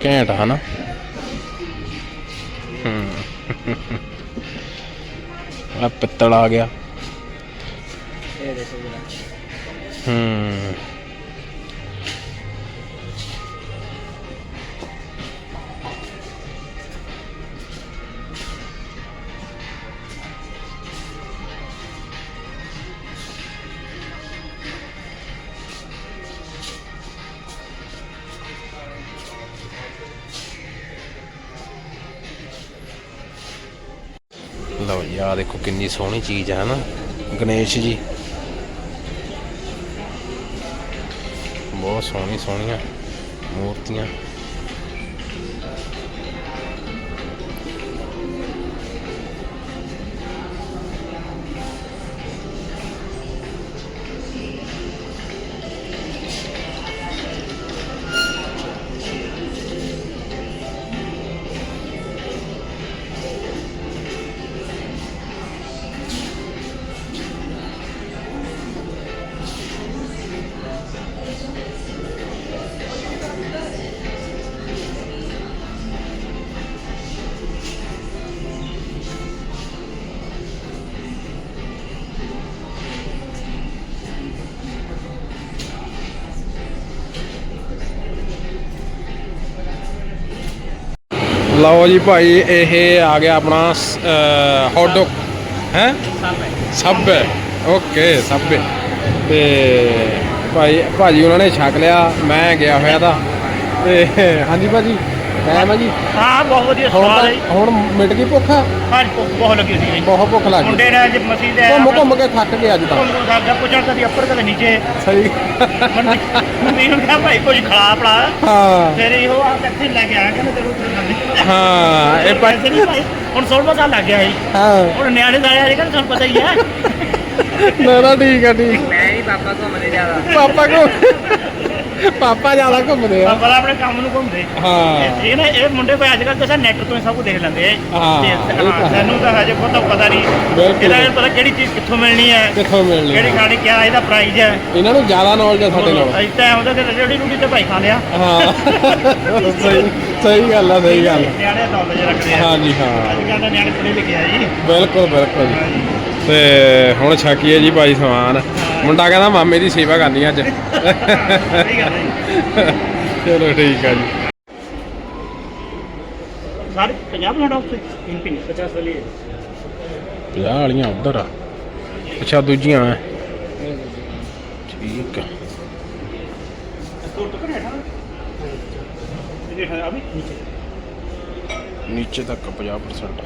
ਘੈਂਟ ਹਨਾ? ਹੂੰ। ਆ ਪਿੱਤਲ ਆ ਗਿਆ। ਇਹ ਹੂੰ। ਲਓ ਦੇਖੋ ਕਿੰਨੀ ਸੋਹਣੀ ਚੀਜ਼ ਹੈ ਨਾ ਗਣੇਸ਼ ਜੀ। ਬਹੁਤ ਸੋਹਣੀ ਸੋਹਣੀਆਂ ਮੂਰਤੀਆਂ। ਲਓ ਜੀ ਭਾਈ, ਇਹ ਆ ਗਿਆ ਆਪਣਾ ਹੌਟ ਡੌਗ ਹੈ? ਸਭ ਓਕੇ ਸਭ ਤੇ ਭਾਈ, ਭਾਜੀ, ਉਹਨਾਂ ਨੇ ਛਕ ਲਿਆ। ਮੈਂ ਗਿਆ ਹੋਇਆ ਤਾਂ। ਤੇ, ਹਾਂਜੀ ਭਾਜੀ? ਟਾਈਮ ਹੈ ਜੀ? ਹਾਂ ਬਹੁਤ ਵਧੀਆ ਹੁਣ ਸਵਾਦ ਹੈ ਤਾਂ- ਹੁਣ ਮਿਟ ਗਈ ਭੁੱਖ? ਹਾਂ ਭੁੱਖ ਬਹੁਤ ਲੱਗੀ ਸੀ ਜੀ। ਬਹੁਤ ਭੁੱਖ ਲੱਗ ਮੁੰਡੇ ਨੇ ਅੱਜ ਮਸੀਹ ਦੇ ਘੁੰਮ ਘੁੰਮ ਕੇ ਥੱਕ ਗਿਆ ਅੱਜ ਤਾਂ। ਘੁੰਮ ਸਾਡਾ ਪੁੱਛਣ ਕਦੀ ਉੱਪਰ ਕਦੇ ਨੀਚੇ। ਸਹੀ। ਮੰਦੀ ਨੂੰ ਕਿਹਾ ਭਾਈ ਕੁਝ ਖਾ ਪੜਾ ਹਾਂ। ਫਿਰ ਇਹੋ ਆ ਟੈਕਸੀ ਲੈ ਕੇ ਆਇਆ ਕਹਿੰਦੇ ਤੈਨੂੰ ਖਾਂਦੇ ਹਾਂ ਇਹ ਪੈਸੇ ਨਹੀਂ ਭਾਈ। ਹੁਣ 16 ਸਾਲ ਲੱਗ ਗਿਆ ਜੀ। ਹਾਂ। ਹੁਣ ਨਿਆਣੇ ਦਾ ਆਇਆ ਕਹਿੰਦੇ ਤੁਹਾਨੂੰ ਪਤਾ ਹੀ ਹੈ। ਨਾ ਨਾ ਠੀਕ ਆ ਠੀਕ। ਮੈਂ ਵੀ ਪਾਪਾ ਘੁੰਮਦੇ ਜ਼ਿਆਦਾ। ਪਾਪਾ ਕੋ ਪਾਪਾ ਜ਼ਿਆਦਾ ਘੁੰਮਦੇ ਆ। ਪਰ ਆਪਣੇ ਕੰਮ ਨੂੰ ਘੁੰਮਦੇ। ਹਾਂ। ਇਹ- ਨਾ ਇਹ ਮੁੰਡੇ ਭਾਈ ਅੱਜ ਕੱਲ੍ਹ ਤਾਂ ਨੈਟ ਤੋਂ ਹੀ ਸਭ ਕੁਝ ਦੇਖ ਲੈਂਦੇ ਆ। ਹਾਂ, ਤੇ ਇਹ ਤਾਂ ਹਾਂ, ਹੈ। ਸਾਨੂੰ ਤਾਂ ਹਜੇ ਬਹੁਤਾ ਪਤਾ ਨਹੀਂ। ਬਿਲਕੁਲ। ਇਹਦਾ ਇਹ ਪਤਾ ਕਿਹੜੀ ਚੀਜ਼ ਕਿੱਥੋਂ ਮਿਲਣੀ ਹੈ ਕਿੱਥੋਂ ਮਿਲਣੀ ਕਿਹੜੀ ਖਾਣੀ ਕਿਆ ਇਹਦਾ ਪ੍ਰਾਈਸ ਹੈ। ਇਹਨਾਂ ਨੂੰ ਜ਼ਿਆਦਾ ਨੌਲੇਜ ਆ ਸਾਡੇ ਨਾਲ। ਅਸੀਂ ਤਾਂ ਉਹਦਾ ਤੇ ਰੇੜੀ ਰੂੜੀ ਤੇ ਭਾਈ ਖਾ ਲਿਆ ਹਾਂ। ਸਹੀ ਸਹੀ ਗੱਲ ਆ ਸਹੀ ਗੱਲ ਆ। ਨਿਆਣੇ ਨੌਲੇਜ ਰੱਖਦੇ ਆ। ਹਾਂਜੀ ਹਾਂ। ਅੱਜ ਕੱਲ੍ਹ ਨਿਆਣੇ ਪੜ੍ਹੇ ਲਿਖੇ ਆ ਜੀ। ਬਿਲਕੁਲ ਬਿਲਕੁਲ ਤੇ ਹੁਣ ਛਕੀਏ ਜੀ ਭਾਈ ਸਮਾਨ। ਮੁੰਡਾ ਕਹਿੰਦਾ ਮਾਮੇ ਦੀ ਸੇਵਾ ਕਰਨੀ ਅੱਜ। ਚਲੋ ਠੀਕ ਆ ਜੀ। ਸਾਰੇ 50 ਮਿੰਟ ਉੱਤੇ ਤਿੰਨ ਤਿੰਨ 50 ਵਾਲੀ ਪੰਜਾਹ ਵਾਲੀਆਂ ਉਧਰ ਆ। ਅੱਛਾ ਦੂਜੀਆਂ ਐ। ਠੀਕ ਆ। ਤੋਂ ਟਕਰ ਹੈਠਾ ਇਹ ਹੈ ਅਭੀ ਨੀਚੇ। ਨੀਚੇ ਤੱਕ 50%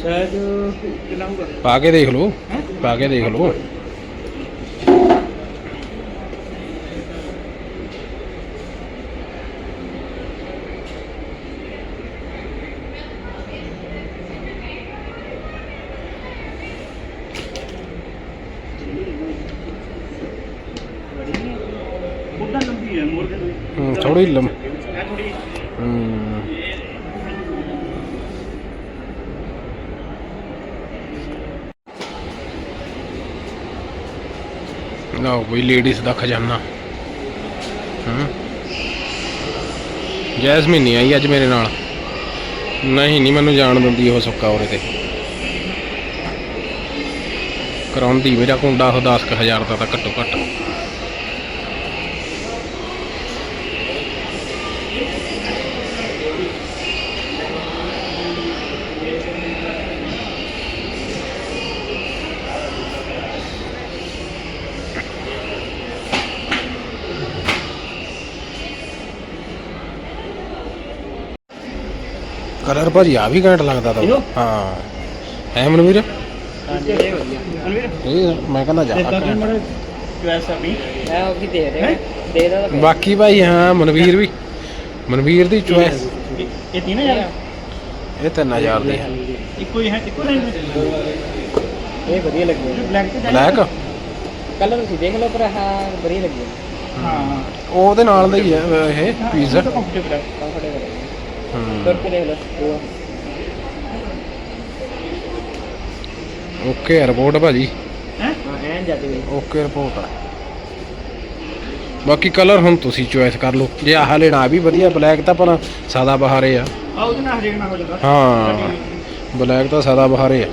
ਸ਼ਾਇਦ ਕਿੰਨਾ ਹੋਊਗਾ? ਪਾ ਕੇ ਦੇਖ ਲਓ। ਪਾ ਕੇ ਦੇਖ ਲਓ। ਥੋੜੀ ਲੰਮ ਹੂੰ। ਲਓ ਬਈ ਲੇਡੀਜ਼ ਦਾ ਖਜ਼ਾਨਾ। ਹੂੰ। ਜੈਸਮੀਨ ਨਹੀਂ ਆਈ ਅੱਜ ਮੇਰੇ ਨਾਲ। ਨਹੀਂ ਨਹੀਂ, ਮੈਨੂੰ ਜਾਣ ਦਿੰਦੀ ਉਹ ਸੁੱਕਾ ਉਰੇ ਤੇ। ਕਰਾਉਂਦੀ ਮੇਰਾ ਕੁੰਡਾ ਉਹ 10000 ਦਾ ਤਾਂ ਘੱਟੋ ਘੱਟ। ਕਲਰ ਭਾਜੀ ਆ ਵੀ ਘੈਂਟ ਲੱਗਦਾ ਤਾ? ਹਾਂ। ਹੈ ਮਨਵੀਰ? ਹਾਂਜੀ ਇਹ ਵਧੀਆ। ਮੈਂ ਕਹਿੰਦਾ ਮੈਂ ਉਹ ਵੀ ਦੇ ਰਿਹਾ। ਦੇ ਦਾ ਤਾਂ ਬਾਕੀ ਭਾਈ ਹਾਂ ਮਨਵੀਰ ਵੀ। ਮਨਵੀਰ ਦੀ ਚੁਆਇਸ ਇਹ- ਇਹ ਤਿੰਨ ਹਜ਼ਾਰ? ਇਹ 3000 ਦੀ। ਹੈ ਇੱਕੋ ਹੀ ਹੈ ਇੱਕੋ ਰੇਂਜ ਇਹ ਵਧੀਆ ਲੱਗਿਆ। ਬਲੈਕ ਕਲਰ ਤੁਸੀਂ ਦੇਖ ਲਓ ਪਰ ਹਾਂ ਬੜੀ ਲੱਗੀ ਹਾਂ। ਉਹਦੇ ਨਾਲ ਦਾ ਹੀ ਹੈ ਇਹ ਪੀਸ ਓਕੇ ਰਿਪੋਰਟ ਭਾਜੀ। ਹੈ? ਐਨ ਜਾਂਦੀ ਹੋਈ ਓਕੇ ਰਿਪੋਰਟ ਆ। ਬਾਕੀ ਕਲਰ ਹੁਣ ਤੁਸੀਂ ਚੁਆਇਸ ਕਰ ਲਓ। ਜੇ ਆਹ ਲੈਣਾ ਆ ਵੀ ਵਧੀਆ ਬਲੈਕ ਤਾਂ ਪਰ ਸਾਦਾ ਬਹਾਰੇ ਆ। ਆ ਉਹਦੇ ਨਾਲ ਹਰੇਕ ਨਾਲ ਹੋ ਜਾਂਦਾ। ਹਾਂ ਬਲੈਕ ਤਾਂ ਸਾਦਾ ਬਹਾਰੇ ਆ।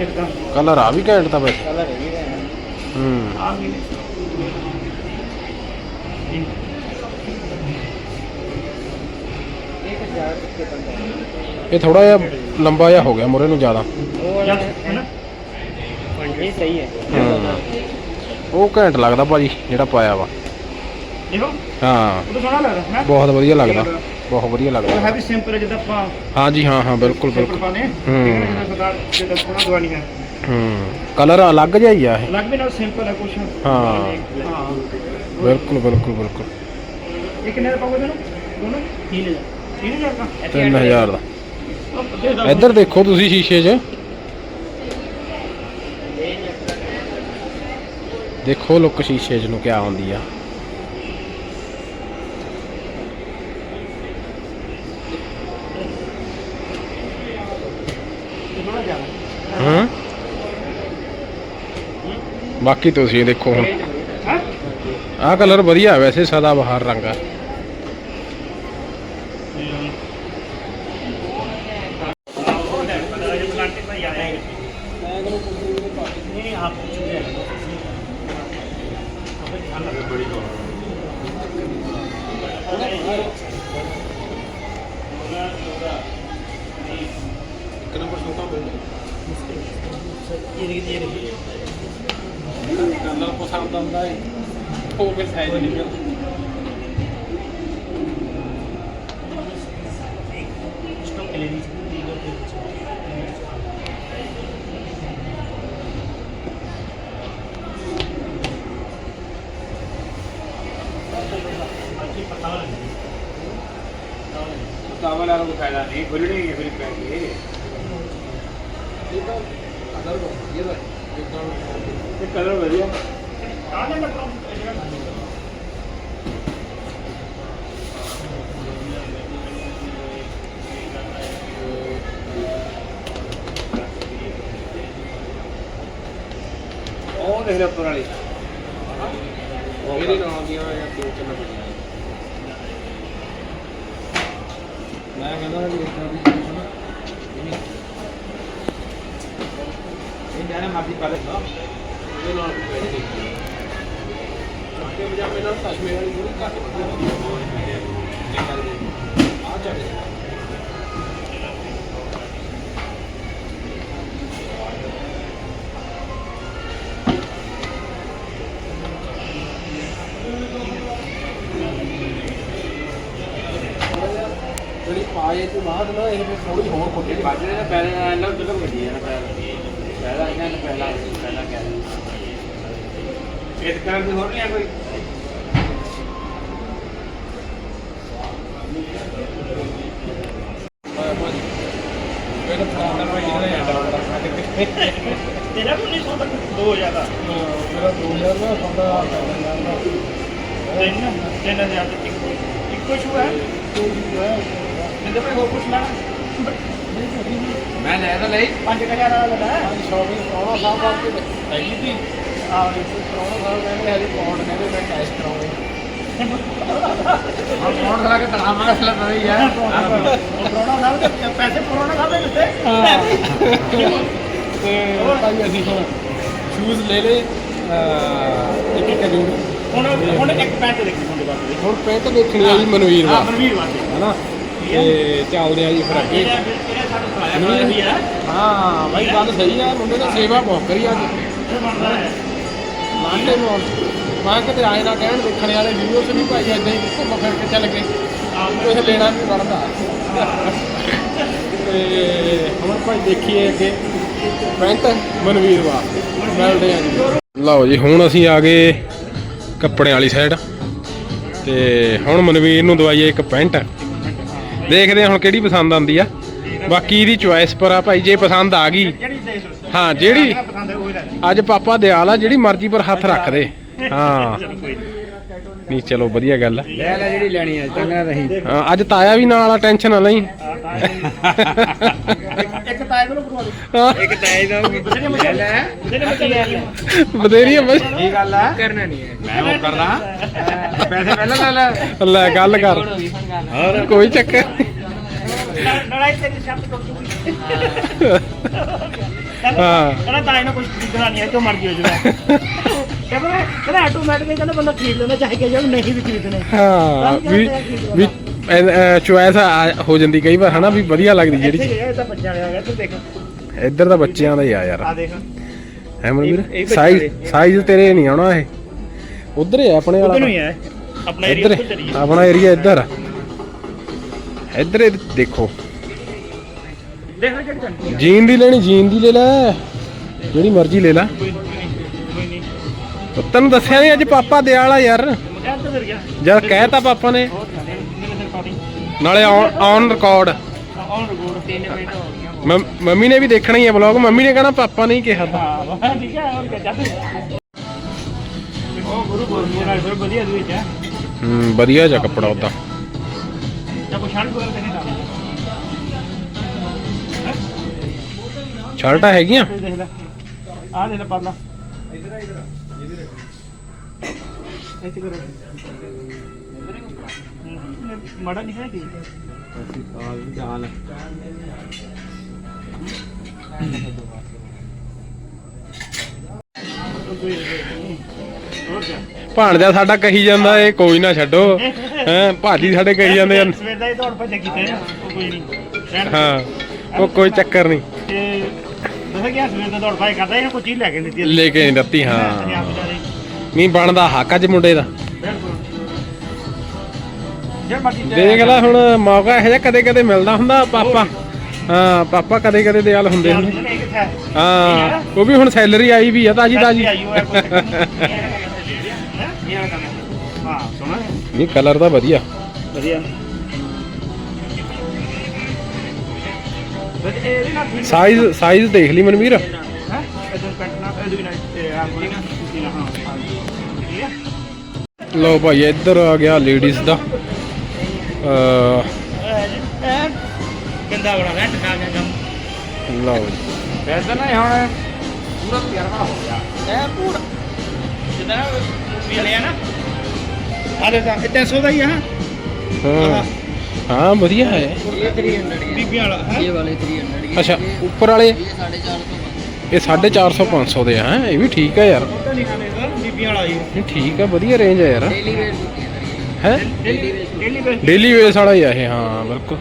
ਇੱਕਦਮ ਕਲਰ ਆ ਵੀ ਘੈਂਟ ਤਾਂ ਵੈਸੇ। ਕਲਰ ਹੈ ਵੀ ਹੂੰ। ਆ ਵੀ ਇਹ ਥੋੜਾ ਜਿਹਾ ਲੰਬਾ ਜਿਹਾ ਹੋ ਗਿਆ ਮੁਰੇ ਨੂੰ ਜ਼ਿਆਦਾ। ਉਹ ਹੈ। ਇਹ ਸਹੀ ਹੈ ਹੂੰ ਘੈਂਟ ਲੱਗਦਾ ਭਾਜੀ ਜਿਹੜਾ ਪਾਇਆ ਵਾ। ਦੇਖੋ। ਹਾਂ। ਉਹ ਤਾਂ ਸੋਹਣਾ ਲੱਗਦਾ ਹੈ ਬਹੁਤ ਵਧੀਆ ਲੱਗਦਾ। ਬਹੁਤ ਵਧੀਆ ਉਹ ਲੱਗਦਾ। ਹੈ ਵੀ ਸਿੰਪਲ ਜਿੱਦਾਂ ਆਪਾਂ ਹਾਂਜੀ ਹਾਂ ਹਾਂ ਬਿਲਕੁਲ ਬਿਲਕੁਲ। ਪਾਣੇ ਹੂੰ। ਜਿੱਦਾਂ ਸਰਦਾਰ ਜਿੱਦਾਂ ਸੋਹਣਾ ਦਵਾਨੀ ਹੈ। ਹੂੰ ਕਲਰ ਅਲੱਗ ਜਿਹਾ ਹੀ ਆ ਇਹ। ਅਲੱਗ ਵੀ ਨਾਲ ਸਿੰਪਲ ਹੈ ਕੁਛ। ਹਾਂ। ਹਾਂ। ਬਿਲਕੁਲ ਬਿਲਕੁਲ ਬਿਲਕੁਲ। ਇਹ ਕਿੰਨੇ ਦਾ ਪਾਉਂਗੇ ਤੈਨੂੰ ਦੋਨੋਂ? 3000 3000 ਦਾ 3000 ਦਾ। ਉਹ ਦੇ ਦਿਓ। ਇੱਧਰ ਦੇਖੋ ਤੁਸੀਂ ਸ਼ੀਸ਼ੇ 'ਚ। ਦੇਖੋ ਲੁੱਕ ਸ਼ੀਸ਼ੇ 'ਚ ਨੂੰ ਕਿਆ ਆਉਂਦੀ ਆ। ਹੂੰ। ਬਾਕੀ ਤੁਸੀਂ ਦੇਖੋ ਹੁਣ। ਹੈ। ਆਹ ਕਲਰ ਵਧੀਆ ਵੈਸੇ ਸਦਾ ਬਹਾਰ ਰੰਗ ਆ ਕਲਰ ਪਸੰਦ ਆਉਂਦਾ ਹੈ ਉਹ ਫਿਰ ਸਾਈਜ਼ ਨਹੀਂ ਮਿਲਦਾ ਕਾਵਲ ਵਾਲਾ ਕੋਈ ਫਾਇਦਾ ਨਹੀਂ ਖੁੱਲਣੀ ਹੈ ਫਿਰ ਪੈਂਗੇ ਇਹ ਕਲਰ ਵਧੀਆ। ਉਹ ਦੇਖ ਲੈ ਉੱਪਰ ਵਾਲੀ। ਇਹਦੇ ਨਾਲ ਦੀਆਂ ਜਾਂ ਦੋ ਤਿੰਨ ਮੈਂ ਕਹਿੰਦਾ ਵੀ ਇਦਾਂ ਦੀ ਜਾਣਾ ਮਰਜ਼ੀ ਪਾ ਲੈ ਇਹਦੇ ਨਾਲ ਵੀ ਪੈਸੇ ਦੇਖੀ ਚੱਕੇ ਪਜਾਮੇ ਨਾਲ ਤਸ਼ਮੇ ਵਾਲੀ ਥੋੜੀ ਘੱਟ ਆ ਚੱਲ ਜਿਹੜੀ ਪਾਏ ਤੋਂ ਬਾਅਦ ਨਾ ਇਹ ਫਿਰ ਥੋੜੀ ਹੋਰ ਖੁੱਲੀ ਬਾਜਰੇ ਦਾ ਪਹਿਲੇ ਨਾਲ ਉਧਰ ਵੱਡੀ ਹੈ ਨਾ ਪਹਿਲਾ ਇਹਨਾਂ ਨੇ ਪਹਿਲਾ ਪਹਿਲਾ ਕਿਹਾ ਇਹ ਕਰ ਹੋਰ ਨਹੀਂ ਆ ਕੋਈ? ਤੇਰਾ ਵੀ ਨਹੀਂ ਸੌਦਾ ਦੋ ਜ਼ਿਆਦਾ। ਤਿੰਨ ਤਿੰਨ ਹਜ਼ਾਰ ਦੇ ਇੱਕੋ ਸ਼ੂ ਹੈ। ਜਿੰਦੇ ਭਾਈ ਹੋਰ ਕੁਛ ਲੈਣਾ? ਮੈਂ ਲੈ ਤਾਂ ਲਈ। 5000 ਵਾਲਾ ਲੈਣਾ ਹੈ। ਸ਼ਾਪਿੰਗ ਕਰਾਉਣਾ ਸਾਹਿਬ ਵਾਸਤੇ ਹੈਗੀ ਸੀ ਆਹ ਕਰਾਉਣਾ ਸਾਹਿਬ ਕਹਿੰਦੇ ਹਰੀ ਪੌਂਡ ਕਹਿੰਦੇ ਮੈਂ ਕੈਸ਼ ਕਰਾਉਣੇ ਹੁਣ ਫੋਨ ਖਲਾ ਕੇ ਤੜਾ ਮਾਰ ਸਲਾ ਨਹੀਂ ਹੈ। ਕਰੋਨਾ ਨਾਲ ਤੇ ਪੈਸੇ ਕਰੋਨਾ ਨਾਲ ਦੇ ਦਿੱਤੇ ਤੇ ਭਾਈ ਅਸੀਂ ਹੁਣ ਸ਼ੂਜ਼ ਲੈ ਲੇ ਇੱਕ ਇੱਕ ਜੋੜ ਹੁਣ ਹੁਣ ਇੱਕ ਪੈਂਟ ਦੇਖੀ। ਮੁੰਡੇ ਵਾਸਤੇ ਹੁਣ ਪੈਂਟ ਦੇਖਣੀ ਆ ਜੀ ਮਨਵੀਰ ਹਾਂ ਦਾ ਮਨਵੀਰ ਵਾਸਤੇ। ਹੈਨਾ ਤੇ ਚੱਲਦੇ ਆ ਜੀ ਫਿਰ ਅੱਗੇ। ਇਹਦਾ ਹਾਂ ਬਾਈ ਗੱਲ ਸਹੀ ਆ ਮੁੰਡੇ ਨੇ ਸੇਵਾ ਬਹੁਤ ਕਰੀ ਅੱਜ ਲਾਂਡੇ ਨੂੰ ਮੈਂ ਕਿਤੇ ਆਏ ਨਾ ਕਹਿਣ ਦੇਖਣ ਵਾਲੇ ਵੀਡੀਓਸ ਵੀ ਭਾਈ ਏਦਾਂ ਹੀ ਘੁੰਮ ਫਿਰ ਕੇ ਚੱਲ ਗਏ ਕੁਝ ਲੈਣਾ ਨਹੀਂ ਬਣਦਾ ਤੇ ਹੁਣ ਭਾਈ ਦੇਖੀਏ ਅੱਗੇ ਪੈਂਟ ਮਨਵੀਰ ਵਾ ਮਿਲਦੇ ਆ ਜੀ ਲਓ ਜੀ, ਹੁਣ ਅਸੀਂ ਆ ਗਏ ਕੱਪੜੇ ਵਾਲੀ ਸਾਈਡ ਤੇ ਹੁਣ ਮਨਵੀਰ ਨੂੰ ਦਵਾਈਏ ਇੱਕ ਪੈਂਟ। ਦੇਖਦੇ ਹਾਂ ਹੁਣ ਕਿਹੜੀ ਪਸੰਦ ਆਉਂਦੀ ਆ। ਬਾਕੀ ਇਹਦੀ ਚੁਆਇਸ ਪਰ ਆ ਭਾਈ ਜੇ ਪਸੰਦ ਆ ਗਈ। ਜਿਹੜੀ ਹਾਂ। ਜਿਹੜੀ ਜਿਹੜਾ ਪਸੰਦ ਹੈ ਉਹ ਹੀ ਲੈ ਲੈ ਅੱਜ ਪਾਪਾ ਦਿਆਲ ਆ ਜਿਹੜੀ ਮਰਜ਼ੀ ਪਰ ਹੱਥ ਰੱਖ ਦੇ। ਹਾਂ। ਨੀ। ਨਹੀਂ ਚਲੋ ਵਧੀਆ ਗੱਲ ਆ। ਲੈ ਲੈ ਜਿਹੜੀ ਲੈਣੀ ਹੈ ਚੰਗਾ ਰਹੀ ਹਾਂ, ਅੱਜ ਤਾਇਆ ਵੀ ਨਾਲ ਆ ਟੈਨਸ਼ਨ ਨਾ ਲਈ। ਇੱਕ- ਤਾਏ ਕੋਲ ਪਰਵਾ ਦੇ ਇੱਕ ਤਾਈ ਦਾ ਬਥੇਰੀਆਂ ਮੱਛੀਆਂ ਲੈ ਬਥੇਰੀਆਂ ਮੱਛੀਆਂ ਲੈ ਆ ਬਈ ਕੀ ਗੱਲ ਹੈ ਕਰਨਾ ਨਹੀਂ ਹੈ। ਮੈਂ ਉਹ ਕਰਦਾ। ਪੈਸੇ ਪਹਿਲਾਂ ਲੈ ਲੈ। ਲੈ ਗੱਲ ਕਰ। ਕੋਈ ਚੱਕਰ ਲੜਾਈ ਤੇਰੀ ਸ਼ਰਤ ਟੁੱਟ ਜੂਗੀ। ਹਾਂ। ਕਹਿੰਦਾ ਤਾਏ ਨੂੰ ਕੁਝ ਖਰੀਦਣਾ ਨਹੀਂ ਹੈ ਜੋ ਮਰਜ਼ੀ ਹੋ ਜਾਵੇ। ਕਹਿੰਦਾ ਕਹਿੰਦਾ ਆਟੋਮੈਟਿਕ ਕਹਿੰਦਾ ਬੰਦਾ ਖਰੀਦ ਲੈਂਦਾ ਚਾਹੇ ਕਿ ਜਿਹੜਾ ਨਹੀਂ ਵੀ ਖਰੀਦਣੇ। ਹਾਂ ਵੀ ਵੀ ਚੁਆਇਸ ਹੋ ਜਾਂਦੀ ਕਈ ਵਾਰ ਹਨਾ ਵੀ ਵਧੀਆ ਲੱਗਦੀ ਜਿਹੜੀ ਗਿਆ ਇਹ ਤਾਂ ਬੱਚਿਆਂ ਵਾਲਾ ਹੈਗਾ ਤੂੰ ਦੇਖ। ਇੱਧਰ ਤਾਂ ਬੱਚਿਆਂ ਦਾ ਹੀ ਆ ਯਾਰ। ਆ ਦੇਖ। ਹੈ ਮਨਵੀਰ? ਇਹ- ਇਹ ਬੱਚੇ ਸਾਈਜ਼ ਤੇਰੇ ਨਹੀਂ ਆਉਣਾ ਇਹ। ਉਧਰ ਹੀ ਆਪਣੇ ਉਧਰ ਨੂੰ ਵਾਲਾ ਹੀ ਹੈ। ਆਪਣਾ ਏਰੀਆ ਇੱਧਰ ਆਪਣਾ ਏਰੀਆ ਇੱਧਰ ਆ। ਇੱਧਰ ਇਹ ਦੇਖੋ। ਦੇਖ ਲੈ ਜਿਹੜੀ ਚੰਗੀ ਆ। ਜੀਨ ਦੀ ਲੈਣੀ ਜੀਨ ਦੀ ਲੈ ਲੈ। ਜਿਹੜੀ ਮਰਜ਼ੀ ਲੈ ਲੈ। ਕੋਈ ਨਹੀਂ ਕੋਈ ਨਹੀਂ ਉਹ ਤੈਨੂੰ ਦੱਸਿਆ ਨਹੀਂ ਅੱਜ ਪਾਪਾ ਦਿਆਲ ਯਾਰ। ਮੈਂ ਕਿਹਾ ਤਾਂ ਫਿਰ ਗਿਆ। ਜਦ ਕਹਿਤਾ ਪਾਪਾ ਨੇ। ਨਾਲੇ ਔਨ ਰਿਕਾਰਡ ਆਉਣ ਰਗੋੜ 3 ਮਿੰਟ ਹੋ ਗਿਆ ਮੰਮੀ ਨੇ ਵੀ ਦੇਖਣਾ ਹੀ ਹੈ ਵਲੌਗ ਮੰਮੀ ਨੇ ਕਹਿਣਾ ਪਾਪਾ ਨੇ ਹੀ ਕਿਹਾ ਤਾਂ। ਹਾਂ ਵਾਹ ਠੀਕ ਹੈ ਹੋਰ ਕੀ ਚੱਲ। ਉਹ ਗੁਰੂ ਗੁਰੂ ਨਾਲ ਫਿਰ ਵਧੀਆ ਦੇ ਵਿੱਚ ਹੈ। ਹੂੰ ਵਧੀਆ ਜਿਹਾ ਕੱਪੜਾ ਉਦਾਂ ਕੋਲ ਦਾ ਸ਼ਰਟਾਂ ਹੈਗੀਆਂ? ਦੇਖ ਲੈ। ਆ ਦੇ ਲੈ ਪਰਲਾ। ਇੱਥੇ ਕਰੋ। ਮਾੜਾ ਨਹੀਂ ਹੈ ਕੀ ਜਾਨ ਹੋਰ ਕੀ ਭਾਣਜਾ ਸਾਡਾ ਕਹੀ ਜਾਂਦਾ ਇਹ ਕੋਈ ਨਾ ਛੱਡੋ। *laughs* ਹੈ ਭਾਜੀ ਸਾਡੇ ਕਹੀ ਜਾਂਦੇ ਸਵੇਰ ਦਾ ਹੀ ਦੌੜ ਭੱਜ ਕੀਤੇ ਆ, ਉਹ ਕੋਈ ਨਹੀਂ। ਰਹਿਣ ਦਿਓ। ਹਾਂ ਉਹ ਕੋਈ ਚੱਕਰ ਨਹੀਂ। ਤੇ ਦੱਸਿਆ ਗਿਆ ਸਵੇਰ ਦਾ ਦੌੜ ਭੱਜ ਕਰਦਾ ਇਹਨੂੰ ਕੋਈ ਚੀਜ਼ ਲੈ ਕੇ ਨਹੀਂ ਦਿੱਤੀ ਲੈ ਕੇ ਨਹੀਂ ਦਿੱਤੀ ਹਾਂ। ਪੰਜਾਬ ਵਿਚਾਰੇ ਨਹੀਂ ਬਣਦਾ ਹੱਕ ਅੱਜ ਮੁੰਡੇ ਦਾ। ਬਿਲਕੁਲ। ਜੇ ਮਰਜ਼ੀ ਦੇਖ ਲੈ ਹੁਣ ਮੌਕਾ ਇਹੋ ਜਿਹਾ ਕਦੇ ਕਦੇ ਮਿਲਦਾ ਹੁੰਦਾ ਪਾਪਾ। ਹਾਂ ਪਾਪਾ ਕਦੇ ਕਦੇ ਦਿਆਲ ਹੁੰਦੇ ਹੁੰਦੇ ਹੈ। ਹਾਂ ਉਹ ਵੀ ਹੁਣ ਸੈਲਰੀ ਆਈ ਵੀ ਆ ਤਾਜੀ ਤਾਜੀ। ਆਈ ਹੋਇਆ ਕੋਈ ਸੋਹਣਾ ਹੈ। ਨਹੀਂ ਕਲਰ ਤਾਂ ਵਧੀਆ। ਵਧੀਆ। ਸਾਈਜ਼ ਸਾਈਜ਼ ਦੇਖ ਲਈ ਮਨਵੀਰ? ਹੈ? ਇਹਦੇ ਪੈਂਟ ਆ ਨਾ ਤੁਸੀਂ ਨਾ ਹਾਂ ਲਓ ਭਾਈ ਇੱਧਰ ਆ ਗਿਆ ਲੇਡੀਜ਼ ਦਾ। ਗੰਦਾ ਬਣਾ ਲੈ ਟਕਾ ਗਿਆ ਕੰਮ। ਲਓ। ਪੈਸੇ ਨਹੀਂ ਹੁਣ ਪੂਰਾ ਤਜਰਬਾ ਹੋ ਗਿਆ। ਇਹ ਪੂਰਾ ਜਿੱਦਾਂ ਵੀ ਲਿਆ ਨਾ ਆ ਲੈ ਤਾਂ ਇਹ 300 ਦਾ ਹੀ ਆ ਹਾਂ? ਹਾਂ। ਵਧੀਆ ਹੈ। ਇਹ 300 ਹੈ ਬੀਬੀਆਂ ਵਾਲਾ ਹੈਂ? ਇਹ ਵਾਲੇ 300 ਇਹ ਅੱਛਾ ਉੱਪਰ ਵਾਲੇ? ਇਹ 450 ਇਹ 450 500 ਦੇ ਆ ਇਹ ਵੀ ਠੀਕ ਹੈ ਯਾਰ। ਉਹਦਾ ਨਹੀਂ ਖਾਣੇ ਦਾ ਬੀਬੀਆਂ ਵਾਲਾ ਹੀ ਨਹੀਂ ਠੀਕ ਹੈ ਵਧੀਆ ਰੇਂਜ ਹੈ ਯਾਰ। ਡੇਲੀ ਵੇਅਰ ਹੈ? Daily daily base daily base ਵਾਲਾ ਹੀ ਆ ਇਹ ਹਾਂ ਬਿਲਕੁਲ।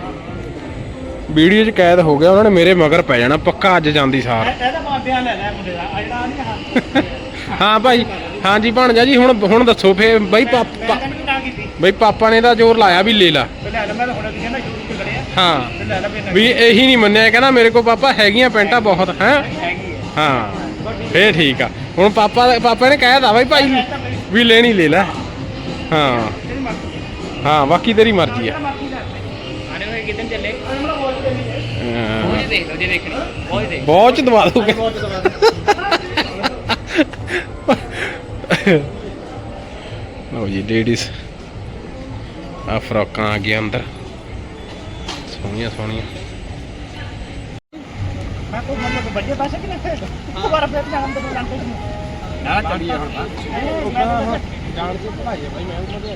ਵੀਡੀਓ 'ਚ ਕੈਦ ਹੋ ਗਿਆ ਉਹਨਾਂ ਨੇ ਮੇਰੇ ਮਗਰ ਪੈ ਜਾਣਾ ਪੱਕਾ ਅੱਜ ਜਾਂਦੀ ਸਾਰ। ਇਹਦਾ ਮਾਪਿਆਂ ਲੈ ਲੈ ਮੁੰਡੇ ਦਾ ਆ ਜਿਹੜਾ ਆ ਨਹੀਂ ਆ ਹਾਂ ਭਾਈ। ਹਾਂਜੀ ਭਾਣਜਾ ਜੀ ਹੁਣ ਹੁਣ ਦੱਸੋ ਫੇ ਬਈ ਪਾਪਾ ਤੈਨੂੰ ਨਾ ਕੀਤੀ। ਬਈ ਪਾਪਾ ਨੇ ਤਾਂ ਜ਼ੋਰ ਲਾਇਆ ਵੀ ਲੈ ਲਾ। ਤੇ ਲੈ ਲੈ ਮੈਂ ਤਾਂ ਹੁਣ ਕਿਸੇ ਨਾ ਸ਼ੁਰੂ ਚ ਖੜਿਆ ਹਾਂ। ਤੇ ਲੈ ਲੈ ਵੀ ਵੀ ਇਹੀ ਨਹੀਂ ਮੰਨਿਆ ਕਹਿੰਦਾ ਮੇਰੇ ਕੋਲ ਪਾਪਾ ਹੈਗੀਆਂ ਪੈਂਟਾਂ ਬਹੁਤ ਹੈ? ਹੈਗੀ ਹੈ ਹਾਂ ਫੇਰ ਠੀਕ ਆ। ਹੁਣ ਪਾਪਾ ਪਾਪਾ ਨੇ ਕਹਿਤਾ ਬਈ ਭਾਈ ਵੀ ਲੈਣੀ ਲੈ ਲੈ। ਹਾਂ। ਤੇਰੀ ਮਰਜ਼ੀ ਹੈ ਬਾਕੀ ਤੇਰੀ ਮਰਜ਼ੀ ਆ। ਮਰਜ਼ੀ ਲੈ ਆਨੇ ਹੋਏ ਕਿਦਨ ਚੱਲੇ? ਅਰੇ ਬੋਲ ਕੇ ਨਹੀਂ ਹੈ। ਹਾਂ। ਉਹ ਦੇਖ ਲਓ ਜੇ ਦੇਖਣੀ। ਉਹ ਹੀ ਦੇਖ ਬਹੁਤ ਚ ਦਵਾ ਦੂਗੇ ਬਹੁਤ ਦਵਾ *laughs* ਲਓ ਜੀ ਲੇਡੀਜ਼ ਆ ਫਰਾਕਾਂ ਆ ਗਈਆਂ ਅੰਦਰ। ਸੋਹਣੀਆਂ ਸੋਹਣੀਆਂ। ਮੈਂ ਕੋਈ ਮਤਲਬ ਬੱਜੇ ਪੈਸੇ ਕਿਨੇ ਫੇਰ ਦੁਬਾਰਾ ਫੇਰ ਜਾਣ ਦੇ ਜਾਣ ਤੇ ਨਾ ਚੜੀਏ ਹੁਣ ਤਾਂ। ਜਾਣ ਕੇ ਭਲਾਈ ਹੈ ਭਾਈ ਮੈਂ ਉਹਨਾਂ ਦੇ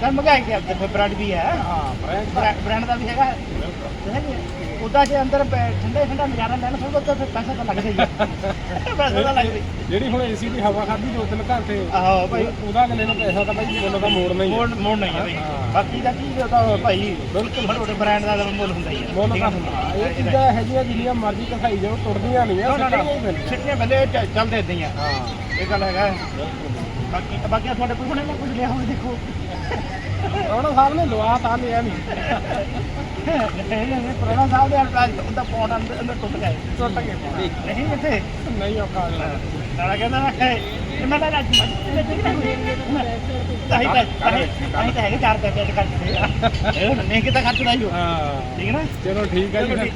ਕੱਲ ਮਗਾਈ ਗਿਆ ਤੇ ਫਿਰ ਬ੍ਰਾਂਡ ਵੀ ਹੈ। ਹਾਂ ਬ੍ਰੈਂਡ ਬ੍ਰਾ- ਬ੍ਰਾਂਡ ਦਾ ਵੀ ਹੈਗਾ। ਉਦਾਂ ਜੇ ਅੰਦਰ ਠੰਡੇ ਠੰਡਾ ਨਜ਼ਾਰਾ ਲੈਣਾ ਫਿਰ ਤਾਂ ਫਿਰ ਪੈਸਾ ਤਾਂ ਲੱਗਦਾ ਹੀ ਪੈਸਾ ਤਾਂ ਲੱਗਦਾ ਜਿਹੜੀ ਹੁਣ ਏਸੀ ਦੀ ਹਵਾ ਖਾਦੀ ਦੋ ਤਿੰਨ ਘਰ ਤੇ ਆਹੋ ਭਾਈ। ਉਹਦਾ ਅਗਲੇ ਨੂੰ ਪੈਸਾ ਤਾਂ ਭਾਈ ਮੁੱਲ ਦਾ ਮੋੜਨਾ ਹੀ ਮੋੜ ਮੋੜ ਨਹੀਂ ਭਾਈ। ਬਾਕੀ ਦਾ ਕੀ ਤਾਂ ਭਾਈ ਬਿਲਕੁਲ ਵੱਡੇ ਬ੍ਰਾਂਡ ਦਾ ਮੁੱਲ ਹੁੰਦਾ ਹੀ ਹੈ ਮੁੱਲ ਤਾਂ? ਹੁੰਦਾ। ਇਹ ਚੀਜ਼ਾਂ ਜਿਹੀਆਂ ਜਿੰਨੀਆਂ ਮਰਜ਼ੀ ਕਸਾਈ ਜਾਓ ਟੁੱਟਦੀਆਂ ਨਹੀਂ। ਆ ਸਿੱਟੀਆਂ ਬੰਦੇ ਚੱਲਦੇ ਇਦਾਂ ਹੀ ਆ। ਇਹ ਗੱਲ ਹੈਗਾ। ਬਾਕੀ ਬਾਕੀ ਤੁਹਾਡੇ ਕੋਈ ਹੁਣੇ ਨਾ ਕੁਝ ਲਿਆ ਹੋਵੇ ਦੇਖੋ। ਉਹਨਾਂ ਸਾਹਿਬ ਨੇ ਦਵਾ ਤਾਂ ਲਿਆ ਨਹੀਂ ਨਹੀਂ ਪੁਰਾਣਾ ਸਾਹਿਬ ਦੇ ਅੰਦਰ ਉਹਦਾ ਪੌਂਡ ਅੰਦਰ ਅੰਦਰ ਟੁੱਟ ਗਿਆ ਟੁੱਟ ਗਏ ਨਹੀਂ ਕਿੱਥੇ ਨਹੀਂ ਔਖਾ ਨਾਲਾ ਕਹਿੰਦਾ ਨਾ ਇਹ ਮੈਂ ਤਾਂ ਅੱਜ ਮੈਂ ਤਾਂ ਤਾਹੀ ਤਾਂ ਤਾਹੀ ਤਾਂ ਹੈਗੇ ਚਾਰ ਪੈਸੇ ਦੇ ਖਰਚ ਇਹ ਨਹੀਂ ਕਿਤਾ ਖਰਚ ਹੀ। ਹੋ ਠੀਕ ਨਾ ਚਲੋ ਠੀਕ ਹੈ ਜੀ